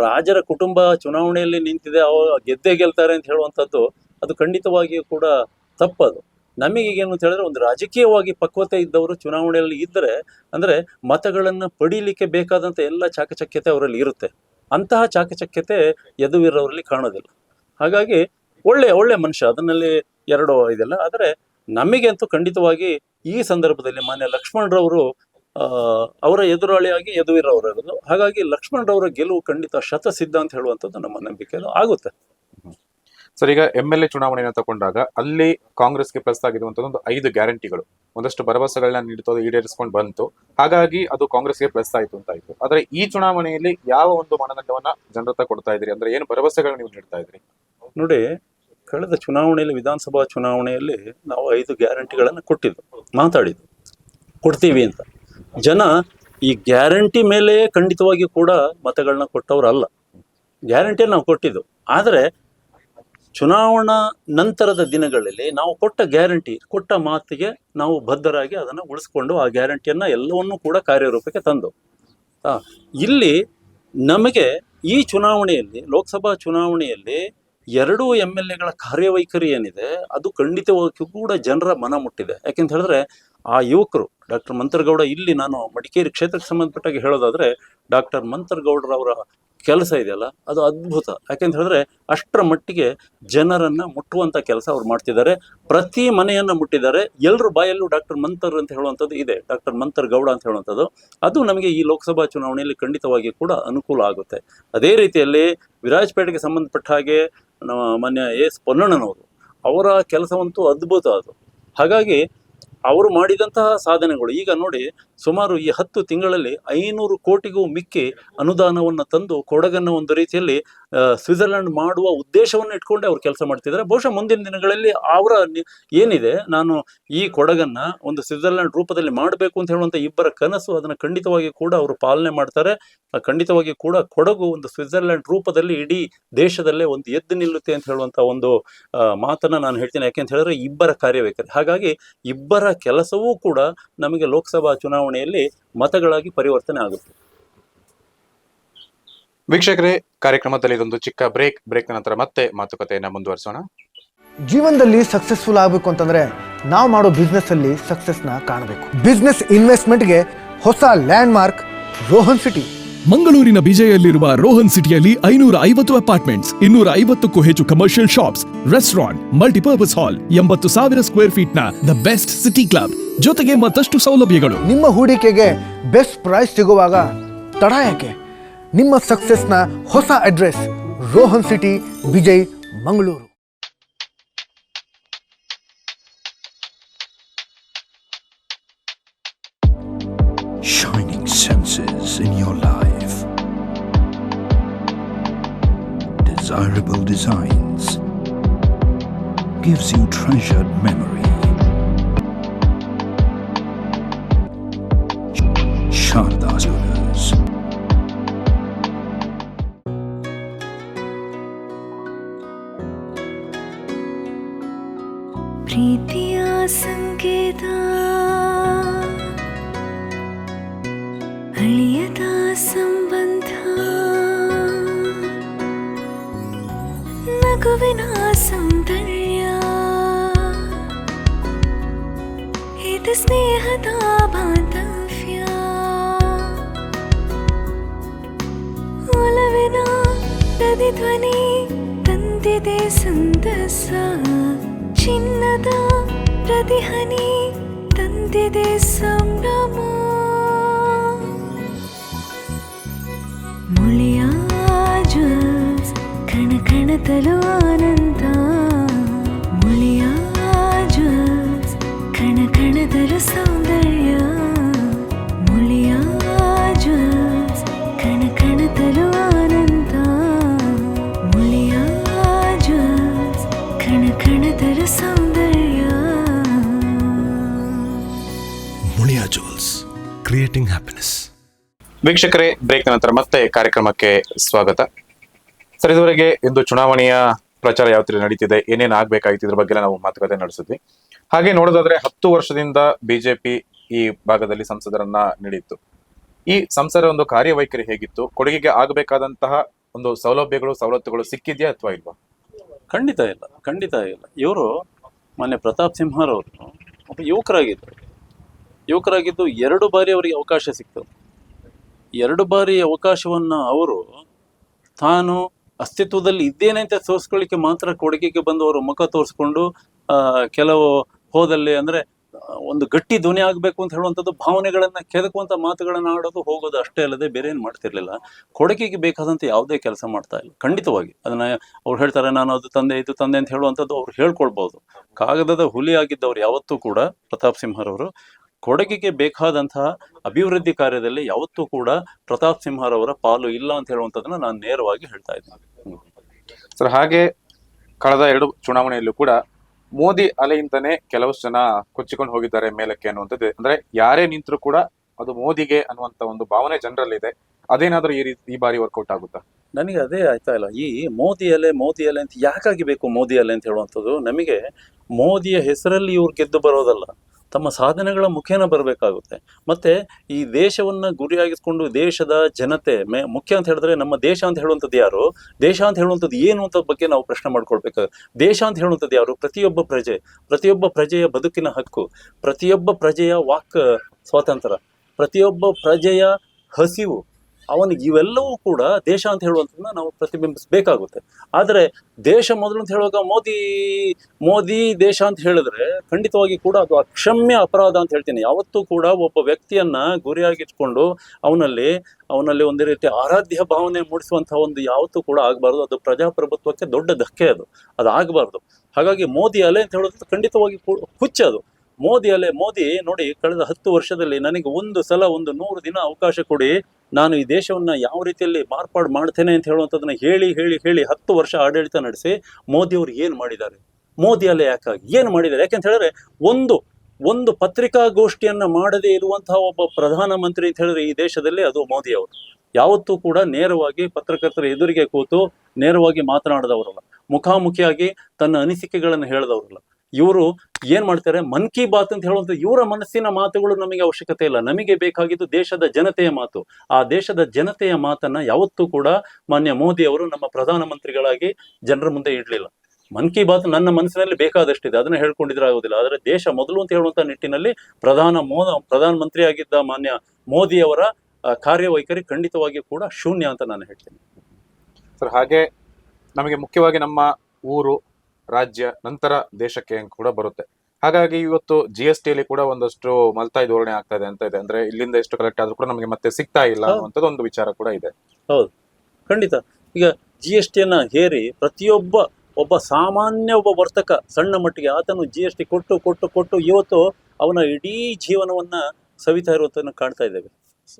ರಾಜರ ಕುಟುಂಬ ಚುನಾವಣೆಯಲ್ಲಿ ನಿಂತಿದೆ, ಅವ ಗೆದ್ದೇ ಗೆಲ್ತಾರೆ ಅಂತ ಹೇಳುವಂಥದ್ದು ಅದು ಖಂಡಿತವಾಗಿಯೂ ಕೂಡ ತಪ್ಪದು. ನಮಗೆ ಏನು ಅಂತ ಹೇಳಿದ್ರೆ ಒಂದು ರಾಜಕೀಯವಾಗಿ ಪಕ್ವತೆ ಇದ್ದವರು ಚುನಾವಣೆಯಲ್ಲಿ ಇದ್ದರೆ ಅಂದರೆ ಮತಗಳನ್ನು ಪಡೀಲಿಕ್ಕೆ ಬೇಕಾದಂಥ ಎಲ್ಲ ಚಾಕಚಕ್ಯತೆ ಅವರಲ್ಲಿ ಇರುತ್ತೆ. ಅಂತಹ ಚಾಕಚಕ್ಯತೆ ಯದುವೀರವರಲ್ಲಿ ಕಾಣೋದಿಲ್ಲ. ಹಾಗಾಗಿ ಒಳ್ಳೆ ಒಳ್ಳೆ ಮನುಷ್ಯ ಅದನ್ನಲ್ಲಿ ಎರಡು ಇದೆಲ್ಲ, ಆದರೆ ನಮಗೆ ಅಂತೂ ಖಂಡಿತವಾಗಿ ಈ ಸಂದರ್ಭದಲ್ಲಿ ಮಾನ್ಯ ಲಕ್ಷ್ಮಣರವರು ಅವರ ಎದುರಾಳಿಯಾಗಿ ಯದುವೀರವರದು ಹಾಗಾಗಿ ಲಕ್ಷ್ಮಣರವರ ಗೆಲುವು ಖಂಡಿತ ಶತಸಿದ್ಧ ಅಂತ ಹೇಳುವಂಥದ್ದು ನಮ್ಮ ನಂಬಿಕೆ ಆಗುತ್ತೆ. ಸರ್ ಈಗ ಎಂ ಎಲ್ ಎ ಚುನಾವಣೆಯನ್ನು ತಗೊಂಡಾಗ ಅಲ್ಲಿ ಕಾಂಗ್ರೆಸ್ಗೆ ಪ್ಲಸ್ ಆಗಿರುವಂತದ್ದು ಒಂದು ಐದು ಗ್ಯಾರಂಟಿಗಳು. ಒಂದಷ್ಟು ಭರವಸೆಗಳನ್ನ ನೀಡುತ್ತದೆ ಈಡೇರಿಸಿಕೊಂಡು ಬಂತು. ಹಾಗಾಗಿ ಅದು ಕಾಂಗ್ರೆಸ್ಗೆ ಪ್ಲಸ್ ಆಯಿತು ಅಂತ ಆಯ್ತು. ಆದರೆ ಈ ಚುನಾವಣೆಯಲ್ಲಿ ಯಾವ ಒಂದು ಮಾನದಂಡವನ್ನ ಜನರತ್ತ ಕೊಡ್ತಾ ಇದ್ರಿ ಅಂದ್ರೆ ಏನು ಭರವಸೆಗಳನ್ನ ನೀವು ನೀಡ್ತಾ ಇದ್ರಿ ನೋಡಿ ಕಳೆದ ಚುನಾವಣೆಯಲ್ಲಿ, ವಿಧಾನಸಭಾ ಚುನಾವಣೆಯಲ್ಲಿ ನಾವು ಐದು ಗ್ಯಾರಂಟಿಗಳನ್ನು ಕೊಟ್ಟಿದ್ದು ಮಾತಾಡಿದ್ದು ಕೊಡ್ತೀವಿ ಅಂತ. ಜನ ಈ ಗ್ಯಾರಂಟಿ ಮೇಲೆ ಖಂಡಿತವಾಗಿ ಕೂಡ ಮತಗಳನ್ನ ಕೊಟ್ಟವರಲ್ಲ. ಗ್ಯಾರಂಟಿಯನ್ನು ನಾವು ಕೊಟ್ಟಿದ್ದು ಆದರೆ ಚುನಾವಣಾ ನಂತರದ ದಿನಗಳಲ್ಲಿ ನಾವು ಕೊಟ್ಟ ಗ್ಯಾರಂಟಿ, ಕೊಟ್ಟ ಮಾತಿಗೆ ನಾವು ಬದ್ಧರಾಗಿ ಅದನ್ನು ಉಳಿಸ್ಕೊಂಡು ಆ ಗ್ಯಾರಂಟಿಯನ್ನು ಎಲ್ಲವನ್ನೂ ಕೂಡ ಕಾರ್ಯರೂಪಕ್ಕೆ ತಂದು. ಇಲ್ಲಿ ನಮಗೆ ಈ ಚುನಾವಣೆಯಲ್ಲಿ, ಲೋಕಸಭಾ ಚುನಾವಣೆಯಲ್ಲಿ ಎರಡೂ ಎಂ ಎಲ್ ಎಗಳ ಕಾರ್ಯವೈಖರಿ ಏನಿದೆ, ಅದು ಖಂಡಿತವಾಗಿಯೂ ಕೂಡ ಜನರ ಮನ ಮುಟ್ಟಿದೆ. ಯಾಕೆಂತ ಹೇಳಿದ್ರೆ, ಆ ಯುವಕರು, ಡಾಕ್ಟರ್ ಮಂತ್ರಗೌಡ, ಇಲ್ಲಿ ನಾನು ಮಡಿಕೇರಿ ಕ್ಷೇತ್ರಕ್ಕೆ ಸಂಬಂಧಪಟ್ಟಾಗಿ ಹೇಳೋದಾದ್ರೆ, ಡಾಕ್ಟರ್ ಮಂತ್ರಗೌಡರವರ ಕೆಲಸ ಇದೆಯಲ್ಲ, ಅದು ಅದ್ಭುತ. ಯಾಕೆಂತ ಹೇಳಿದ್ರೆ ಅಷ್ಟರ ಮಟ್ಟಿಗೆ ಜನರನ್ನು ಮುಟ್ಟುವಂತ ಕೆಲಸ ಅವ್ರು ಮಾಡ್ತಿದ್ದಾರೆ. ಪ್ರತಿ ಮನೆಯನ್ನ ಮುಟ್ಟಿದ್ದಾರೆ. ಎಲ್ಲರ ಬಾಯಲ್ಲೂ ಡಾಕ್ಟರ್ ಮಂತರ್ ಅಂತ ಹೇಳುವಂಥದ್ದು ಇದೆ. ಡಾಕ್ಟರ್ ಮಂತರ್ ಗೌಡ ಅಂತ ಹೇಳುವಂಥದ್ದು. ಅದು ನಮಗೆ ಈ ಲೋಕಸಭಾ ಚುನಾವಣೆಯಲ್ಲಿ ಖಂಡಿತವಾಗಿ ಕೂಡ ಅನುಕೂಲ ಆಗುತ್ತೆ. ಅದೇ ರೀತಿಯಲ್ಲಿ ವಿರಾಜಪೇಟೆಗೆ ಸಂಬಂಧಪಟ್ಟ ಹಾಗೆ ನಮ್ಮ ಮಾನ್ಯ ಎಸ್ ಪೊನ್ನಣ್ಣನವರು ಅವರ ಕೆಲಸವಂತೂ ಅದ್ಭುತ ಅದು. ಹಾಗಾಗಿ ಅವರು ಮಾಡಿದಂತಹ ಸಾಧನೆಗಳು. ಈಗ ನೋಡಿ, ಸುಮಾರು ಈ ಹತ್ತು ತಿಂಗಳಲ್ಲಿ ಐನೂರು ಕೋಟಿಗೂ ಮಿಕ್ಕಿ ಅನುದಾನವನ್ನು ತಂದು ಕೊಡಗನ್ನು ಒಂದು ರೀತಿಯಲ್ಲಿ ಸ್ವಿಟ್ಜರ್ಲೆಂಡ್ ಮಾಡುವ ಉದ್ದೇಶವನ್ನು ಇಟ್ಕೊಂಡೆ ಅವ್ರು ಕೆಲಸ ಮಾಡ್ತಿದ್ದಾರೆ. ಬಹುಶಃ ಮುಂದಿನ ದಿನಗಳಲ್ಲಿ ಅವರ ಏನಿದೆ, ನಾನು ಈ ಕೊಡಗನ್ನ ಒಂದು ಸ್ವಿಟ್ಜರ್ಲೆಂಡ್ ರೂಪದಲ್ಲಿ ಮಾಡಬೇಕು ಅಂತ ಹೇಳುವಂಥ ಇಬ್ಬರ ಕನಸು ಅದನ್ನು ಖಂಡಿತವಾಗಿ ಕೂಡ ಅವರು ಪಾಲನೆ ಮಾಡ್ತಾರೆ. ಖಂಡಿತವಾಗಿ ಕೂಡ ಕೊಡಗು ಒಂದು ಸ್ವಿಟ್ಜರ್ಲೆಂಡ್ ರೂಪದಲ್ಲಿ ಇಡೀ ದೇಶದಲ್ಲೇ ಒಂದು ಎದ್ದು ನಿಲ್ಲುತ್ತೆ ಅಂತ ಹೇಳುವಂತ ಒಂದು ಮಾತನ್ನು ಮಾತನ್ನ ನಾನು ಹೇಳ್ತೀನಿ. ಯಾಕೆ ಅಂತ ಹೇಳಿದ್ರೆ ಇಬ್ಬರ ಕಾರ್ಯವೈಖರಿ ಹಾಗಾಗಿ ಇಬ್ಬರ ಕೆಲಸವೂ ಕೂಡ ನಮಗೆ ಲೋಕಸಭಾ ಚುನಾವಣೆಯಲ್ಲಿ ಮತಗಳಾಗಿ ಪರಿವರ್ತನೆ ಆಗುತ್ತೆ. ವೀಕ್ಷಕರೇ ಕಾರ್ಯಕ್ರಮದಲ್ಲಿ ಇದೊಂದು ಚಿಕ್ಕ ಬ್ರೇಕ್. ಬ್ರೇಕ್ ನಂತರ ಮತ್ತೆ ಮಾತುಕತೆಯನ್ನ ಮುಂದುವರಿಸೋಣ. ಜೀವನದಲ್ಲಿ ಸಕ್ಸಸ್ಫುಲ್ ಆಗಬೇಕು ಅಂತಂದ್ರೆ ನಾವು ಮಾಡೋ ಬಿಸ್ನೆಸ್ ಅಲ್ಲಿ ಸಕ್ಸಸ್ನ ಕಾಣಬೇಕು. ಬಿಸ್ನೆಸ್ ಇನ್ವೆಸ್ಟ್ಮೆಂಟ್ಗೆ ಹೊಸ ಲ್ಯಾಂಡ್ ಮಾರ್ಕ್ ರೋಹನ್ ಸಿಟಿ ಮಂಗಳೂರಿನ ಬಿಜೆಯಲ್ಲಿರುವ ರೋಹನ್ ಸಿಟಿಯಲ್ಲಿ ಐನೂರ ಐವತ್ತು ಅಪಾರ್ಟ್ಮೆಂಟ್ಸ್ ಇನ್ನೂರ ಐವತ್ತಕ್ಕೂ ಹೆಚ್ಚು commercial shops restaurant multipurpose hall ಎಂಬತ್ತು ಸಾವಿರ ಸ್ಕ್ವೇರ್ ಫೀಟ್ನ ದ ಬೆಸ್ಟ್ ಸಿಟಿ ಕ್ಲಬ್ ಜೊತೆಗೆ ಮತ್ತಷ್ಟು ಸೌಲಭ್ಯಗಳು. ನಿಮ್ಮ ಹೂಡಿಕೆಗೆ ಬೆಸ್ಟ್ ಪ್ರೈಸ್ ಸಿಗುವಾಗ ತಡ ಯಾಕೆ? ನಿಮ್ಮ ಸಕ್ಸಸ್ನ ಹೊಸ address Rohan city, Vijay, Mangaluru. desirable designs, gives you treasured memory. Sharda Jewelers. प्रीत्या सङ्केता ತಂದಿದೆ ಸಂದಸ ಚಿನ್ನದ ಪ್ರತಿಹನಿ ತಂದಿದೆ ಸಂಭ್ರಮ ಮುಳಿಯ ಜ್ವಲ್ಸ್ ಕಣ ಕಣದಲು ಆನಂದ ವೀಕ್ಷಕರೇ, ಬ್ರೇಕ್ ನಂತರ ಮತ್ತೆ ಕಾರ್ಯಕ್ರಮಕ್ಕೆ ಸ್ವಾಗತ. ಸರ್, ಇದುವರೆಗೆ ಇಂದು ಚುನಾವಣೆಯ ಪ್ರಚಾರ ಯಾವ ತರ ನಡೀತಿದೆ, ಏನೇನು ಆಗ್ಬೇಕಾಗಿತ್ತು ಇದ್ರ ಬಗ್ಗೆ ನಾವು ಮಾತುಕತೆ ನಡೆಸಿದ್ವಿ. ಹಾಗೆ ನೋಡೋದಾದ್ರೆ ಹತ್ತು ವರ್ಷದಿಂದ ಬಿಜೆಪಿ ಈ ಭಾಗದಲ್ಲಿ ಸಂಸದರನ್ನ ನೀಡಿತ್ತು. ಈ ಸಂಸದರ ಒಂದು ಕಾರ್ಯವೈಖರಿ ಹೇಗಿತ್ತು, ಕೊಡುಗೆಗೆ ಆಗಬೇಕಾದಂತಹ ಒಂದು ಸೌಲಭ್ಯಗಳು, ಸವಲತ್ತುಗಳು ಸಿಕ್ಕಿದ್ಯಾ ಅಥವಾ ಇಲ್ವಾ? ಖಂಡಿತ ಇಲ್ಲ ಖಂಡಿತ ಇಲ್ಲ. ಇವರು ಮೊನ್ನೆ ಪ್ರತಾಪ್ ಸಿಂಹರವರು ಒಬ್ಬ ಯುವಕರಾಗಿದ್ದರು. ಯುವಕರಾಗಿದ್ದು ಎರಡು ಬಾರಿ ಅವರಿಗೆ ಅವಕಾಶ ಸಿಕ್ತು. ಎರಡು ಬಾರಿ ಅವಕಾಶವನ್ನ ಅವರು ತಾನು ಅಸ್ತಿತ್ವದಲ್ಲಿ ಇದ್ದೇನೆ ಅಂತ ತೋರಿಸ್ಕೊಳ್ಳಿಕ್ಕೆ ಮಾತ್ರ ಕೊಡುಗೆಗೆ ಬಂದು ಅವರು ಮುಖ ತೋರಿಸ್ಕೊಂಡು ಕೆಲವು ಹೋದಲ್ಲಿ ಅಂದ್ರೆ ಒಂದು ಗಟ್ಟಿ ಧ್ವನಿ ಆಗಬೇಕು ಅಂತ ಹೇಳುವಂಥದ್ದು ಭಾವನೆಗಳನ್ನ ಕೆದಕುವಂತ ಮಾತುಗಳನ್ನ ಆಡೋದು ಹೋಗೋದು ಅಷ್ಟೇ ಅಲ್ಲದೆ ಬೇರೆ ಏನು ಮಾಡ್ತಿರ್ಲಿಲ್ಲ. ಕೊಡುಗೆಗೆ ಬೇಕಾದಂತ ಯಾವುದೇ ಕೆಲಸ ಮಾಡ್ತಾ ಇಲ್ಲ. ಖಂಡಿತವಾಗಿ ಅದನ್ನ ಅವ್ರು ಹೇಳ್ತಾರೆ, ನಾನು ಅದು ತಂದೆ, ಇದು ತಂದೆ ಅಂತ ಹೇಳುವಂಥದ್ದು ಅವ್ರು ಹೇಳ್ಕೊಳ್ಬಹುದು ಕಾಗದದ ಹುಲಿ ಆಗಿದ್ದವ್ರು ಯಾವತ್ತೂ ಕೂಡ ಪ್ರತಾಪ್ ಸಿಂಹರವರು ಕೊಡಗಿಗೆ ಬೇಕಾದಂತಹ ಅಭಿವೃದ್ಧಿ ಕಾರ್ಯದಲ್ಲಿ ಯಾವತ್ತೂ ಕೂಡ ಪ್ರತಾಪ್ ಸಿಂಹರವರ ಪಾಲು ಇಲ್ಲ ಅಂತ ಹೇಳುವಂಥದ್ದನ್ನ ನಾನು ನೇರವಾಗಿ ಹೇಳ್ತಾ ಇದ್ದೀನಿ. ಸರ್ ಹಾಗೆ ಕಳೆದ ಎರಡು ಚುನಾವಣೆಯಲ್ಲೂ ಕೂಡ ಮೋದಿ ಅಲೆಯಿಂದನೇ ಕೆಲವಷ್ಟು ಜನ ಕೊಚ್ಚಿಕೊಂಡು ಹೋಗಿದ್ದಾರೆ ಮೇಲಕ್ಕೆ ಅನ್ನುವಂಥದ್ದು. ಅಂದ್ರೆ ಯಾರೇ ನಿಂತರೂ ಕೂಡ ಅದು ಮೋದಿಗೆ ಅನ್ನುವಂತ ಒಂದು ಭಾವನೆ ಜನರಲ್ಲಿದೆ. ಅದೇನಾದ್ರೂ ಈ ರೀತಿ ಈ ಬಾರಿ ವರ್ಕೌಟ್ ಆಗುತ್ತಾ? ನನಗೆ ಅದೇ ಆಯ್ತಾ ಇಲ್ಲ. ಈ ಮೋದಿ ಅಲೆ ಮೋದಿ ಅಲೆ ಅಂತ ಯಾಕಾಗಿ ಬೇಕು ಮೋದಿ ಅಲೆ ಅಂತ ಹೇಳುವಂಥದ್ದು? ನಮಗೆ ಮೋದಿಯ ಹೆಸರಲ್ಲಿ ಇವ್ರು ಗೆದ್ದು ಬರೋದಲ್ಲ. ತಮ್ಮ ಸಾಧನೆಗಳ ಮುಖೇನ ಬರಬೇಕಾಗುತ್ತೆ. ಮತ್ತೆ ಈ ದೇಶವನ್ನ ಗುರಿಯಾಗಿಸ್ಕೊಂಡು ದೇಶದ ಜನತೆ, ಮೇ, ಮುಖ್ಯ ಅಂತ ಹೇಳಿದ್ರೆ ನಮ್ಮ ದೇಶ ಅಂತ ಹೇಳುವಂಥದ್ದು ಯಾರು? ದೇಶ ಅಂತ ಹೇಳುವಂಥದ್ದು ಏನು ಅಂತ ಬಗ್ಗೆ ನಾವು ಪ್ರಶ್ನೆ ಮಾಡ್ಕೊಳ್ಬೇಕು. ದೇಶ ಅಂತ ಹೇಳುವಂಥದ್ದು ಯಾರು? ಪ್ರತಿಯೊಬ್ಬ ಪ್ರಜೆ. ಪ್ರತಿಯೊಬ್ಬ ಪ್ರಜೆಯ ಬದುಕಿನ ಹಕ್ಕು. ಪ್ರತಿಯೊಬ್ಬ ಪ್ರಜೆಯ ವಾಕ್, ಸ್ವಾತಂತ್ರ್ಯ. ಪ್ರತಿಯೊಬ್ಬ ಪ್ರಜೆಯ ಹಸಿವು. ಅವನಿಗೆ ಇವೆಲ್ಲವೂ ಕೂಡ ದೇಶ ಅಂತ ಹೇಳುವಂಥದ್ದನ್ನ ನಾವು ಪ್ರತಿಬಿಂಬಿಸಬೇಕಾಗುತ್ತೆ. ಆದರೆ ದೇಶ ಮೊದಲು ಅಂತ ಹೇಳುವಾಗ ಮೋದಿ ಮೋದಿ ದೇಶ ಅಂತ ಹೇಳಿದ್ರೆ ಖಂಡಿತವಾಗಿ ಕೂಡ ಅದು ಅಕ್ಷಮ್ಯ ಅಪರಾಧ ಅಂತ ಹೇಳ್ತೀನಿ. ಯಾವತ್ತೂ ಕೂಡ ಒಬ್ಬ ವ್ಯಕ್ತಿಯನ್ನ ಗುರಿಯಾಗಿಟ್ಕೊಂಡು ಅವನಲ್ಲಿ ಅವನಲ್ಲಿ ಒಂದು ರೀತಿ ಆರಾಧ್ಯ ಭಾವನೆ ಮೂಡಿಸುವಂತಹ ಒಂದು ಯಾವತ್ತೂ ಕೂಡ ಆಗಬಾರ್ದು. ಅದು ಪ್ರಜಾಪ್ರಭುತ್ವಕ್ಕೆ ದೊಡ್ಡ ಧಕ್ಕೆ ಅದು. ಅದು ಆಗಬಾರ್ದು ಹಾಗಾಗಿ ಮೋದಿ ಅಲೆ ಅಂತ ಹೇಳೋದು ಖಂಡಿತವಾಗಿ ಹುಚ್ಚ ಅದು ಮೋದಿ ಅಲೆ ಮೋದಿ ನೋಡಿ ಕಳೆದ ಹತ್ತು ವರ್ಷದಲ್ಲಿ ನನಗೆ ಒಂದು ಸಲ ಒಂದು ನೂರು ದಿನ ಅವಕಾಶ ಕೊಡಿ, ನಾನು ಈ ದೇಶವನ್ನ ಯಾವ ರೀತಿಯಲ್ಲಿ ಮಾರ್ಪಾಡು ಮಾಡ್ತೇನೆ ಅಂತ ಹೇಳುವಂಥದ್ದನ್ನ ಹೇಳಿ ಹೇಳಿ ಹೇಳಿ ಹತ್ತು ವರ್ಷ ಆಡಳಿತ ನಡೆಸಿ ಮೋದಿ ಅವರು ಏನು ಮಾಡಿದ್ದಾರೆ? ಮೋದಿ ಅಲೆ ಯಾಕಾಗಿ? ಏನು ಮಾಡಿದ್ದಾರೆ? ಯಾಕೆಂತ ಹೇಳಿದ್ರೆ ಒಂದು ಒಂದು ಪತ್ರಿಕಾಗೋಷ್ಠಿಯನ್ನ ಮಾಡದೇ ಇರುವಂತಹ ಒಬ್ಬ ಪ್ರಧಾನಮಂತ್ರಿ ಅಂತ ಹೇಳಿದ್ರೆ ಈ ದೇಶದಲ್ಲಿ ಅದು ಮೋದಿ ಅವರು. ಯಾವತ್ತೂ ಕೂಡ ನೇರವಾಗಿ ಪತ್ರಕರ್ತರ ಎದುರಿಗೆ ಕೂತು ನೇರವಾಗಿ ಮಾತನಾಡದವರಲ್ಲ. ಮುಖಾಮುಖಿಯಾಗಿ ತನ್ನ ಅನಿಸಿಕೆಗಳನ್ನು ಹೇಳದವರಲ್ಲ. ಇವರು ಏನ್ ಮಾಡ್ತಾರೆ? ಮನ್ ಕಿ ಬಾತ್ ಅಂತ ಹೇಳುವಂತ ಇವರ ಮನಸ್ಸಿನ ಮಾತುಗಳು ನಮಗೆ ಅವಶ್ಯಕತೆ ಇಲ್ಲ. ನಮಗೆ ಬೇಕಾಗಿದ್ದು ದೇಶದ ಜನತೆಯ ಮಾತು. ಆ ದೇಶದ ಜನತೆಯ ಮಾತನ್ನ ಯಾವತ್ತೂ ಕೂಡ ಮಾನ್ಯ ಮೋದಿ ಅವರು ನಮ್ಮ ಪ್ರಧಾನಮಂತ್ರಿಗಳಾಗಿ ಜನರ ಮುಂದೆ ಇಡ್ಲಿಲ್ಲ. ಮನ್ ಕಿ ಬಾತ್ ನನ್ನ ಮನಸ್ಸಿನಲ್ಲಿ ಬೇಕಾದಷ್ಟಿದೆ. ಅದನ್ನ ಹೇಳ್ಕೊಂಡಿದ್ರೆ ಆಗೋದಿಲ್ಲ. ಆದರೆ ದೇಶ ಮೊದಲು ಅಂತ ಹೇಳುವಂತ ನಿಟ್ಟಿನಲ್ಲಿ ಪ್ರಧಾನ ಮೋ, ಪ್ರಧಾನ ಮಂತ್ರಿ ಆಗಿದ್ದ ಮಾನ್ಯ ಮೋದಿ ಅವರ ಕಾರ್ಯವೈಖರಿ ಖಂಡಿತವಾಗಿ ಕೂಡ ಶೂನ್ಯ ಅಂತ ನಾನು ಹೇಳ್ತೀನಿ. ಸರ್, ಹಾಗೆ ನಮಗೆ ಮುಖ್ಯವಾಗಿ ನಮ್ಮ ಊರು ರಾಜ್ಯ ನಂತರ ದೇಶಕ್ಕೆ ಕೂಡ ಬರುತ್ತೆ. ಹಾಗಾಗಿ ಇವತ್ತು ಜಿ ಎಸ್ ಟಿಯಲ್ಲಿ ಕೂಡ ಒಂದಷ್ಟು ಮಲ್ತಾಯಿ ಧೋರಣೆ ಆಗ್ತಾ ಇದೆ ಅಂತ ಇದೆ. ಅಂದ್ರೆ ಇಲ್ಲಿಂದ ಎಷ್ಟು ಕಲೆಕ್ಟ್ ಆದ್ರೂ ಕೂಡ ನಮಗೆ ಮತ್ತೆ ಸಿಗ್ತಾ ಇಲ್ಲ. ಅನ್ನುವಂಥದ್ದು ಒಂದು ವಿಚಾರ ಕೂಡ ಇದೆ. ಹೌದು. ಖಂಡಿತ. ಈಗ ಜಿ ಎಸ್ ಟಿಯನ್ನ ಹೇರಿ ಪ್ರತಿಯೊಬ್ಬ ಒಬ್ಬ ಸಾಮಾನ್ಯ ಒಬ್ಬ ವರ್ತಕ ಸಣ್ಣ ಮಟ್ಟಿಗೆ ಆತನು ಜಿ ಎಸ್ ಟಿ ಕೊಟ್ಟು ಕೊಟ್ಟು ಕೊಟ್ಟು ಇವತ್ತು ಅವನ ಇಡೀ ಜೀವನವನ್ನ ಸವಿತಾ ಇರುವಂತ ಕಾಣ್ತಾ ಇದ್ದೇವೆ.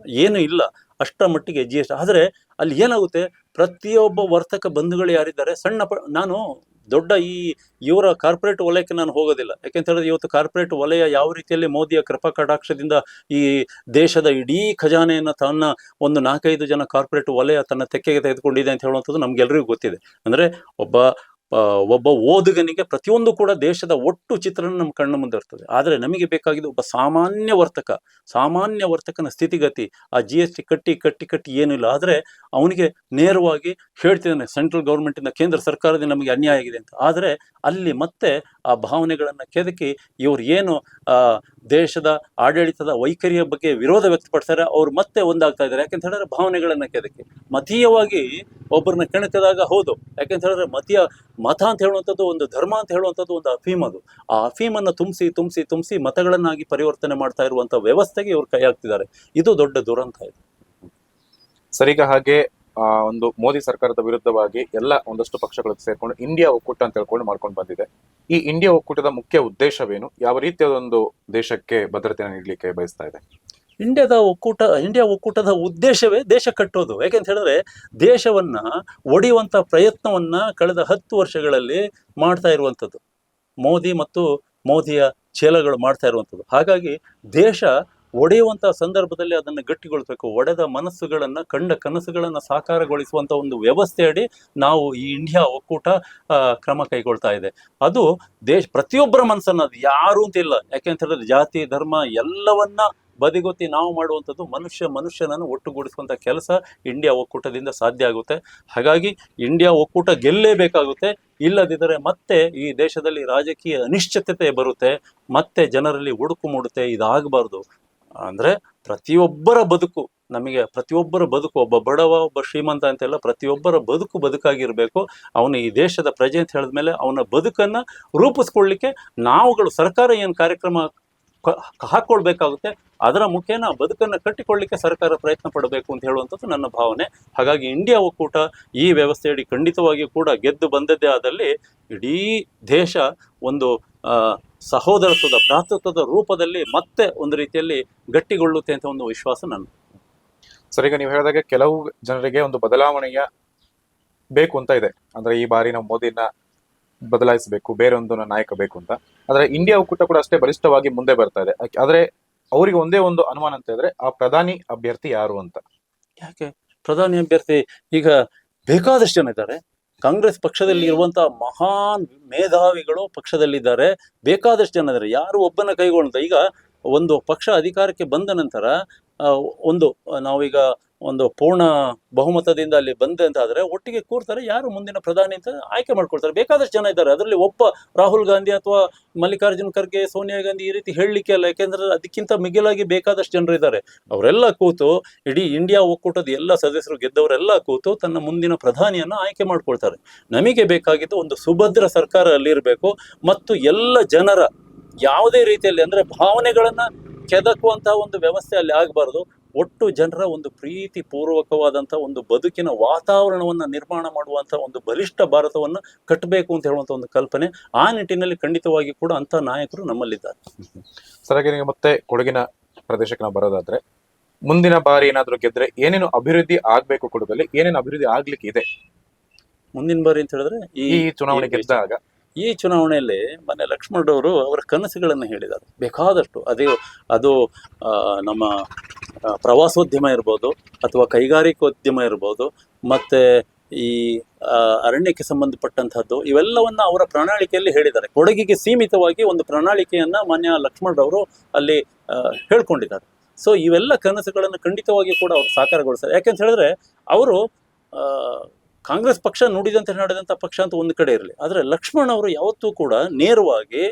ಏನು ಇಲ್ಲ. ಅಷ್ಟ ಮಟ್ಟಿಗೆ ಜಿ ಎಸ್ ಟಿ ಆದರೆ ಅಲ್ಲಿ ಏನಾಗುತ್ತೆ? ಪ್ರತಿಯೊಬ್ಬ ವರ್ತಕ ಬಂಧುಗಳು ಯಾರಿದ್ದಾರೆ? ಸಣ್ಣ ಪ ನಾನು ದೊಡ್ಡ ಈ ಇವರ ಕಾರ್ಪೊರೇಟ್ ವಲಯಕ್ಕೆ ನಾನು ಹೋಗೋದಿಲ್ಲ. ಯಾಕೆಂತ ಹೇಳಿದ್ರೆ ಇವತ್ತು ಕಾರ್ಪೊರೇಟ್ ವಲಯ ಯಾವ ರೀತಿಯಲ್ಲಿ ಮೋದಿಯ ಕೃಪಾ ಕಟಾಕ್ಷದಿಂದ ಈ ದೇಶದ ಇಡೀ ಖಜಾನೆಯನ್ನು ತನ್ನ ಒಂದು ನಾಲ್ಕೈದು ಜನ ಕಾರ್ಪೊರೇಟ್ ವಲಯ ತನ್ನ ತೆಕ್ಕೆಗೆ ತೆಗೆದುಕೊಂಡಿದೆ ಅಂತ ಹೇಳುವಂಥದ್ದು ನಮ್ಗೆಲ್ರಿಗೂ ಗೊತ್ತಿದೆ. ಅಂದ್ರೆ ಒಬ್ಬ ಒಬ್ಬ ಓದುಗನಿಗೆ ಪ್ರತಿಯೊಂದು ಕೂಡ ದೇಶದ ಒಟ್ಟು ಚಿತ್ರಣ ನಮ್ಮ ಕಣ್ಣ ಮುಂದೆ ಇರ್ತದೆ. ಆದರೆ ನಮಗೆ ಬೇಕಾಗಿದ್ದು ಒಬ್ಬ ಸಾಮಾನ್ಯ ವರ್ತಕ, ಸಾಮಾನ್ಯ ವರ್ತಕನ ಸ್ಥಿತಿಗತಿ, ಆ ಜಿ ಎಸ್ ಟಿ ಕಟ್ಟಿ ಕಟ್ಟಿ ಕಟ್ಟಿ ಏನಿಲ್ಲ. ಆದರೆ ಅವನಿಗೆ ನೇರವಾಗಿ ಹೇಳ್ತಿದ್ದಾನೆ ಸೆಂಟ್ರಲ್ ಗೌರ್ಮೆಂಟಿಂದ ಕೇಂದ್ರ ಸರ್ಕಾರದಿಂದ ನಮಗೆ ಅನ್ಯಾಯ ಆಗಿದೆ ಅಂತ. ಆದರೆ ಅಲ್ಲಿ ಮತ್ತೆ ಆ ಭಾವನೆಗಳನ್ನು ಕೆದಕಿ ಇವರು ಏನು ದೇಶದ ಆಡಳಿತದ ವೈಖರಿಯ ಬಗ್ಗೆ ವಿರೋಧ ವ್ಯಕ್ತಪಡಿಸ್ತಾರೆ ಅವ್ರು ಮತ್ತೆ ಒಂದಾಗ್ತಾ ಇದ್ದಾರೆ. ಯಾಕೆಂತ ಹೇಳಿದ್ರೆ ಭಾವನೆಗಳನ್ನ ಕೆದಕ್ಕೆ ಮತೀಯವಾಗಿ ಒಬ್ಬರನ್ನ ಕೆಣಕಿದಾಗ ಹೌದು. ಯಾಕೆಂತ ಹೇಳಿದ್ರೆ ಮತೀಯ ಮತ ಅಂತ ಹೇಳುವಂಥದ್ದು ಒಂದು ಧರ್ಮ ಅಂತ ಹೇಳುವಂಥದ್ದು ಒಂದು ಅಫೀಮ್ ಅದು. ಆ ಅಫೀಮನ್ನು ತುಂಬಿಸಿ ತುಂಬಿಸಿ ತುಂಬಿಸಿ ಮತಗಳನ್ನಾಗಿ ಪರಿವರ್ತನೆ ಮಾಡ್ತಾ ಇರುವಂಥ ವ್ಯವಸ್ಥೆಗೆ ಇವರು ಕೈ ಹಾಕ್ತಿದ್ದಾರೆ. ಇದು ದೊಡ್ಡ ದುರಂತ ಇದು. ಸರಿಗ ಹಾಗೆ ಒಂದು ಮೋದಿ ಸರ್ಕಾರದ ವಿರುದ್ಧವಾಗಿ ಎಲ್ಲ ಒಂದಷ್ಟು ಪಕ್ಷಗಳು ಸೇರ್ಕೊಂಡು ಇಂಡಿಯಾ ಒಕ್ಕೂಟ ಅಂತ ಹೇಳ್ಕೊಂಡು ಮಾಡ್ಕೊಂಡು ಬಂದಿದೆ. ಈ ಇಂಡಿಯಾ ಒಕ್ಕೂಟದ ಮುಖ್ಯ ಉದ್ದೇಶವೇನು? ಯಾವ ರೀತಿಯ ಒಂದು ದೇಶಕ್ಕೆ ಭದ್ರತೆಯನ್ನು ನೀಡಲಿಕ್ಕೆ ಬಯಸ್ತಾ ಇದೆ? ಇಂಡಿಯಾದ ಒಕ್ಕೂಟ, ಇಂಡಿಯಾ ಒಕ್ಕೂಟದ ಉದ್ದೇಶವೇ ದೇಶ ಕಟ್ಟೋದು. ಯಾಕೆಂತ ಹೇಳಿದ್ರೆ ದೇಶವನ್ನ ಒಡೆಯುವಂತ ಪ್ರಯತ್ನವನ್ನ ಕಳೆದ ಹತ್ತು ವರ್ಷಗಳಲ್ಲಿ ಮಾಡ್ತಾ ಇರುವಂಥದ್ದು. ಮೋದಿ ಮತ್ತು ಮೋದಿಯ ಚೇಲಗಳು ಮಾಡ್ತಾ ಇರುವಂಥದ್ದು. ಹಾಗಾಗಿ ದೇಶ ಒಡೆಯುವಂತ ಸಂದರ್ಭದಲ್ಲಿ ಅದನ್ನು ಗಟ್ಟಿಗೊಳ್ಬೇಕು ಒಡೆದ ಮನಸ್ಸುಗಳನ್ನ, ಕಂಡ ಕನಸುಗಳನ್ನ ಸಾಕಾರಗೊಳಿಸುವಂತ ಒಂದು ವ್ಯವಸ್ಥೆ ಅಡಿ ನಾವು ಈ ಇಂಡಿಯಾ ಒಕ್ಕೂಟ ಕ್ರಮ ಕೈಗೊಳ್ತಾ ಇದೆ. ಅದು ದೇಶ, ಪ್ರತಿಯೊಬ್ಬರ ಮನಸ್ಸನ್ನ ಅದು ಯಾರು ಅಂತ ಇಲ್ಲ ಯಾಕೆಂತ ಹೇಳಿದ್ರೆ ಜಾತಿ, ಧರ್ಮ ಎಲ್ಲವನ್ನ ಬದಿಗೊತ್ತಿ ನಾವು ಮಾಡುವಂಥದ್ದು ಮನುಷ್ಯ ಮನುಷ್ಯನನ್ನು ಒಟ್ಟುಗೂಡಿಸುವಂಥ ಕೆಲಸ ಇಂಡಿಯಾ ಒಕ್ಕೂಟದಿಂದ ಸಾಧ್ಯ ಆಗುತ್ತೆ. ಹಾಗಾಗಿ ಇಂಡಿಯಾ ಒಕ್ಕೂಟ ಗೆಲ್ಲೇಬೇಕಾಗುತ್ತೆ. ಇಲ್ಲದಿದ್ದರೆ ಮತ್ತೆ ಈ ದೇಶದಲ್ಲಿ ರಾಜಕೀಯ ಅನಿಶ್ಚಿತತೆ ಬರುತ್ತೆ. ಮತ್ತೆ ಜನರಲ್ಲಿ ಹುಡುಕು ಮೂಡುತ್ತೆ. ಇದಾಗಬಾರ್ದು. ಅಂದ್ರೆ ಪ್ರತಿಯೊಬ್ಬರ ಬದುಕು ನಮಗೆ ಪ್ರತಿಯೊಬ್ಬರ ಬದುಕು, ಒಬ್ಬ ಬಡವ, ಒಬ್ಬ ಶ್ರೀಮಂತ ಅಂತೆಲ್ಲ ಪ್ರತಿಯೊಬ್ಬರ ಬದುಕು ಬದುಕಾಗಿರಬೇಕು. ಅವನು ಈ ದೇಶದ ಪ್ರಜೆ ಅಂತ ಹೇಳಿದ ಮೇಲೆ ಅವನ ಬದುಕನ್ನ ರೂಪಿಸ್ಕೊಳ್ಳಿಕ್ಕೆ ನಾವುಗಳು ಸರ್ಕಾರ ಏನು ಕಾರ್ಯಕ್ರಮ ಹಾಕೊಳ್ಬೇಕಾಗುತ್ತೆ ಅದರ ಮುಖೇನ ಬದುಕನ್ನ ಕಟ್ಟಿಕೊಳ್ಳಿಕ್ಕೆ ಸರ್ಕಾರ ಪ್ರಯತ್ನ ಪಡಬೇಕು ಅಂತ ಹೇಳುವಂಥದ್ದು ನನ್ನ ಭಾವನೆ. ಹಾಗಾಗಿ ಇಂಡಿಯಾ ಒಕ್ಕೂಟ ಈ ವ್ಯವಸ್ಥೆಯಡಿ ಖಂಡಿತವಾಗಿಯೂ ಕೂಡ ಗೆದ್ದು ಬಂದದ್ದೇ ಆದಲ್ಲಿ ಇಡೀ ದೇಶ ಒಂದು ಸಹೋದರತ್ವದ ಭ್ರಾತೃತ್ವದ ರೂಪದಲ್ಲಿ ಮತ್ತೆ ಒಂದು ರೀತಿಯಲ್ಲಿ ಗಟ್ಟಿಗೊಳ್ಳುತ್ತೆ ಅಂತ ಒಂದು ವಿಶ್ವಾಸ ನನ್ನ. ಸರ್ ಈಗ ನೀವು ಹೇಳಿದಾಗೆ ಕೆಲವು ಜನರಿಗೆ ಒಂದು ಬದಲಾವಣೆಯ ಬೇಕು ಅಂತ ಇದೆ. ಅಂದ್ರೆ ಈ ಬಾರಿ ನಾವು ಮೋದಿನ ಬದಲಾಯಿಸಬೇಕು ಬೇರೆ ಒಂದು ನಾಯಕ ಬೇಕು ಅಂತ. ಆದ್ರೆ ಇಂಡಿಯಾ ಒಕ್ಕೂಟ ಕೂಡ ಅಷ್ಟೇ ಬಲಿಷ್ಠವಾಗಿ ಮುಂದೆ ಬರ್ತಾ ಇದೆ. ಆದ್ರೆ ಅವರಿಗೆ ಒಂದೇ ಒಂದು ಅನುಮಾನ ಅಂತ ಇದ್ರೆ ಆ ಪ್ರಧಾನಿ ಅಭ್ಯರ್ಥಿ ಯಾರು ಅಂತ? ಯಾಕೆ? ಪ್ರಧಾನಿ ಅಭ್ಯರ್ಥಿ ಈಗ ಬೇಕಾದಷ್ಟು ಜನ ಇದ್ದಾರೆ. ಕಾಂಗ್ರೆಸ್ ಪಕ್ಷದಲ್ಲಿ ಇರುವಂತಹ ಮಹಾನ್ ಮೇಧಾವಿಗಳು ಪಕ್ಷದಲ್ಲಿದ್ದಾರೆ. ಬೇಕಾದಷ್ಟು ಜನ ಇದ್ದಾರೆ. ಯಾರು ಒಬ್ಬನ ಕೈಗೊಳ್ಳುತ್ತ ಈಗ ಒಂದು ಪಕ್ಷ ಅಧಿಕಾರಕ್ಕೆ ಬಂದ ನಂತರ ಒಂದು ನಾವೀಗ ಒಂದು ಪೂರ್ಣ ಬಹುಮತದಿಂದ ಅಲ್ಲಿ ಬಂದೆ ಅಂತ ಆದ್ರೆ ಒಟ್ಟಿಗೆ ಕೂರ್ತಾರೆ, ಯಾರು ಮುಂದಿನ ಪ್ರಧಾನಿ ಅಂತ ಆಯ್ಕೆ ಮಾಡ್ಕೊಳ್ತಾರೆ. ಬೇಕಾದಷ್ಟು ಜನ ಇದ್ದಾರೆ. ಅದರಲ್ಲಿ ಒಬ್ಬ ರಾಹುಲ್ ಗಾಂಧಿ ಅಥವಾ ಮಲ್ಲಿಕಾರ್ಜುನ್ ಖರ್ಗೆ, ಸೋನಿಯಾ ಗಾಂಧಿ ಈ ರೀತಿ ಹೇಳಲಿಕ್ಕೆ ಅಲ್ಲ. ಯಾಕೆಂದ್ರೆ ಅದಕ್ಕಿಂತ ಮಿಗಿಲಾಗಿ ಬೇಕಾದಷ್ಟು ಜನರು ಇದ್ದಾರೆ. ಅವರೆಲ್ಲ ಕೂತು ಇಡೀ ಇಂಡಿಯಾ ಒಕ್ಕೂಟದ ಎಲ್ಲ ಸದಸ್ಯರು ಗೆದ್ದವರೆಲ್ಲ ಕೂತು ತನ್ನ ಮುಂದಿನ ಪ್ರಧಾನಿಯನ್ನು ಆಯ್ಕೆ ಮಾಡ್ಕೊಳ್ತಾರೆ. ನಮಗೆ ಬೇಕಾಗಿದ್ದು ಒಂದು ಸುಭದ್ರ ಸರ್ಕಾರ ಅಲ್ಲಿರಬೇಕು ಮತ್ತು ಎಲ್ಲ ಜನರ ಯಾವುದೇ ರೀತಿಯಲ್ಲಿ ಅಂದ್ರೆ ಭಾವನೆಗಳನ್ನು ಕೆದಕುವಂತಹ ಒಂದು ವ್ಯವಸ್ಥೆ ಅಲ್ಲಿ ಆಗಬಾರ್ದು. ಒಟ್ಟು ಜನರ ಒಂದು ಪ್ರೀತಿ ಪೂರ್ವಕವಾದಂಥ ಒಂದು ಬದುಕಿನ ವಾತಾವರಣವನ್ನ ನಿರ್ಮಾಣ ಮಾಡುವಂಥ ಒಂದು ಬಲಿಷ್ಠ ಭಾರತವನ್ನ ಕಟ್ಟಬೇಕು ಅಂತ ಹೇಳುವಂಥ ಒಂದು ಕಲ್ಪನೆ ಆ ನಿಟ್ಟಿನಲ್ಲಿ ಖಂಡಿತವಾಗಿ ಕೂಡ ಅಂಥ ನಾಯಕರು ನಮ್ಮಲ್ಲಿದ್ದಾರೆ. ಸರ್ ಹಾಗೆ ಮತ್ತೆ ಕೊಡಗಿನ ಪ್ರದೇಶಕ್ಕೆ ನಾವು ಬರೋದಾದ್ರೆ ಮುಂದಿನ ಬಾರಿ ಏನಾದ್ರೂ ಗೆದ್ರೆ ಏನೇನು ಅಭಿವೃದ್ಧಿ ಆಗ್ಬೇಕು ಕೊಡಗಲ್ಲಿ ಏನೇನು ಅಭಿವೃದ್ಧಿ ಆಗ್ಲಿಕ್ಕೆ ಇದೆ ಮುಂದಿನ ಬಾರಿ ಅಂತ ಹೇಳಿದ್ರೆ ಈ ಚುನಾವಣೆ ಗೆದ್ದಾಗ ಈ ಚುನಾವಣೆಯಲ್ಲಿ ಮನೆ ಲಕ್ಷ್ಮಣರವರು ಅವರ ಕನಸುಗಳನ್ನು ಹೇಳಿದ್ದಾರೆ. ಬೇಕಾದಷ್ಟು ಅದೇ ಅದು ನಮ್ಮ ಪ್ರವಾಸೋದ್ಯಮ ಇರ್ಬೋದು ಅಥವಾ ಕೈಗಾರಿಕೋದ್ಯಮ ಇರ್ಬೋದು, ಮತ್ತೆ ಈ ಅರಣ್ಯಕ್ಕೆ ಸಂಬಂಧಪಟ್ಟಂಥದ್ದು, ಇವೆಲ್ಲವನ್ನು ಅವರ ಪ್ರಣಾಳಿಕೆಯಲ್ಲಿ ಹೇಳಿದ್ದಾರೆ. ಕೊಡಗಿಗೆ ಸೀಮಿತವಾಗಿ ಒಂದು ಪ್ರಣಾಳಿಕೆಯನ್ನು ಮಾನ್ಯ ಲಕ್ಷ್ಮಣರವರು ಅಲ್ಲಿ ಹೇಳ್ಕೊಂಡಿದ್ದಾರೆ. ಸೊ, ಇವೆಲ್ಲ ಕನಸುಗಳನ್ನು ಖಂಡಿತವಾಗಿ ಕೂಡ ಅವರು ಸಾಕಾರಗೊಳಿಸ್ತಾರೆ. ಯಾಕೆಂತ ಹೇಳಿದ್ರೆ, ಅವರು ಕಾಂಗ್ರೆಸ್ ಪಕ್ಷ ನುಡಿದಂತೆ ನಡೆದಂಥ ಪಕ್ಷ ಅಂತ ಒಂದು ಕಡೆ ಇರಲಿ. ಆದರೆ ಲಕ್ಷ್ಮಣ್ ಅವರು ಯಾವತ್ತೂ ಕೂಡ ನೇರವಾಗಿ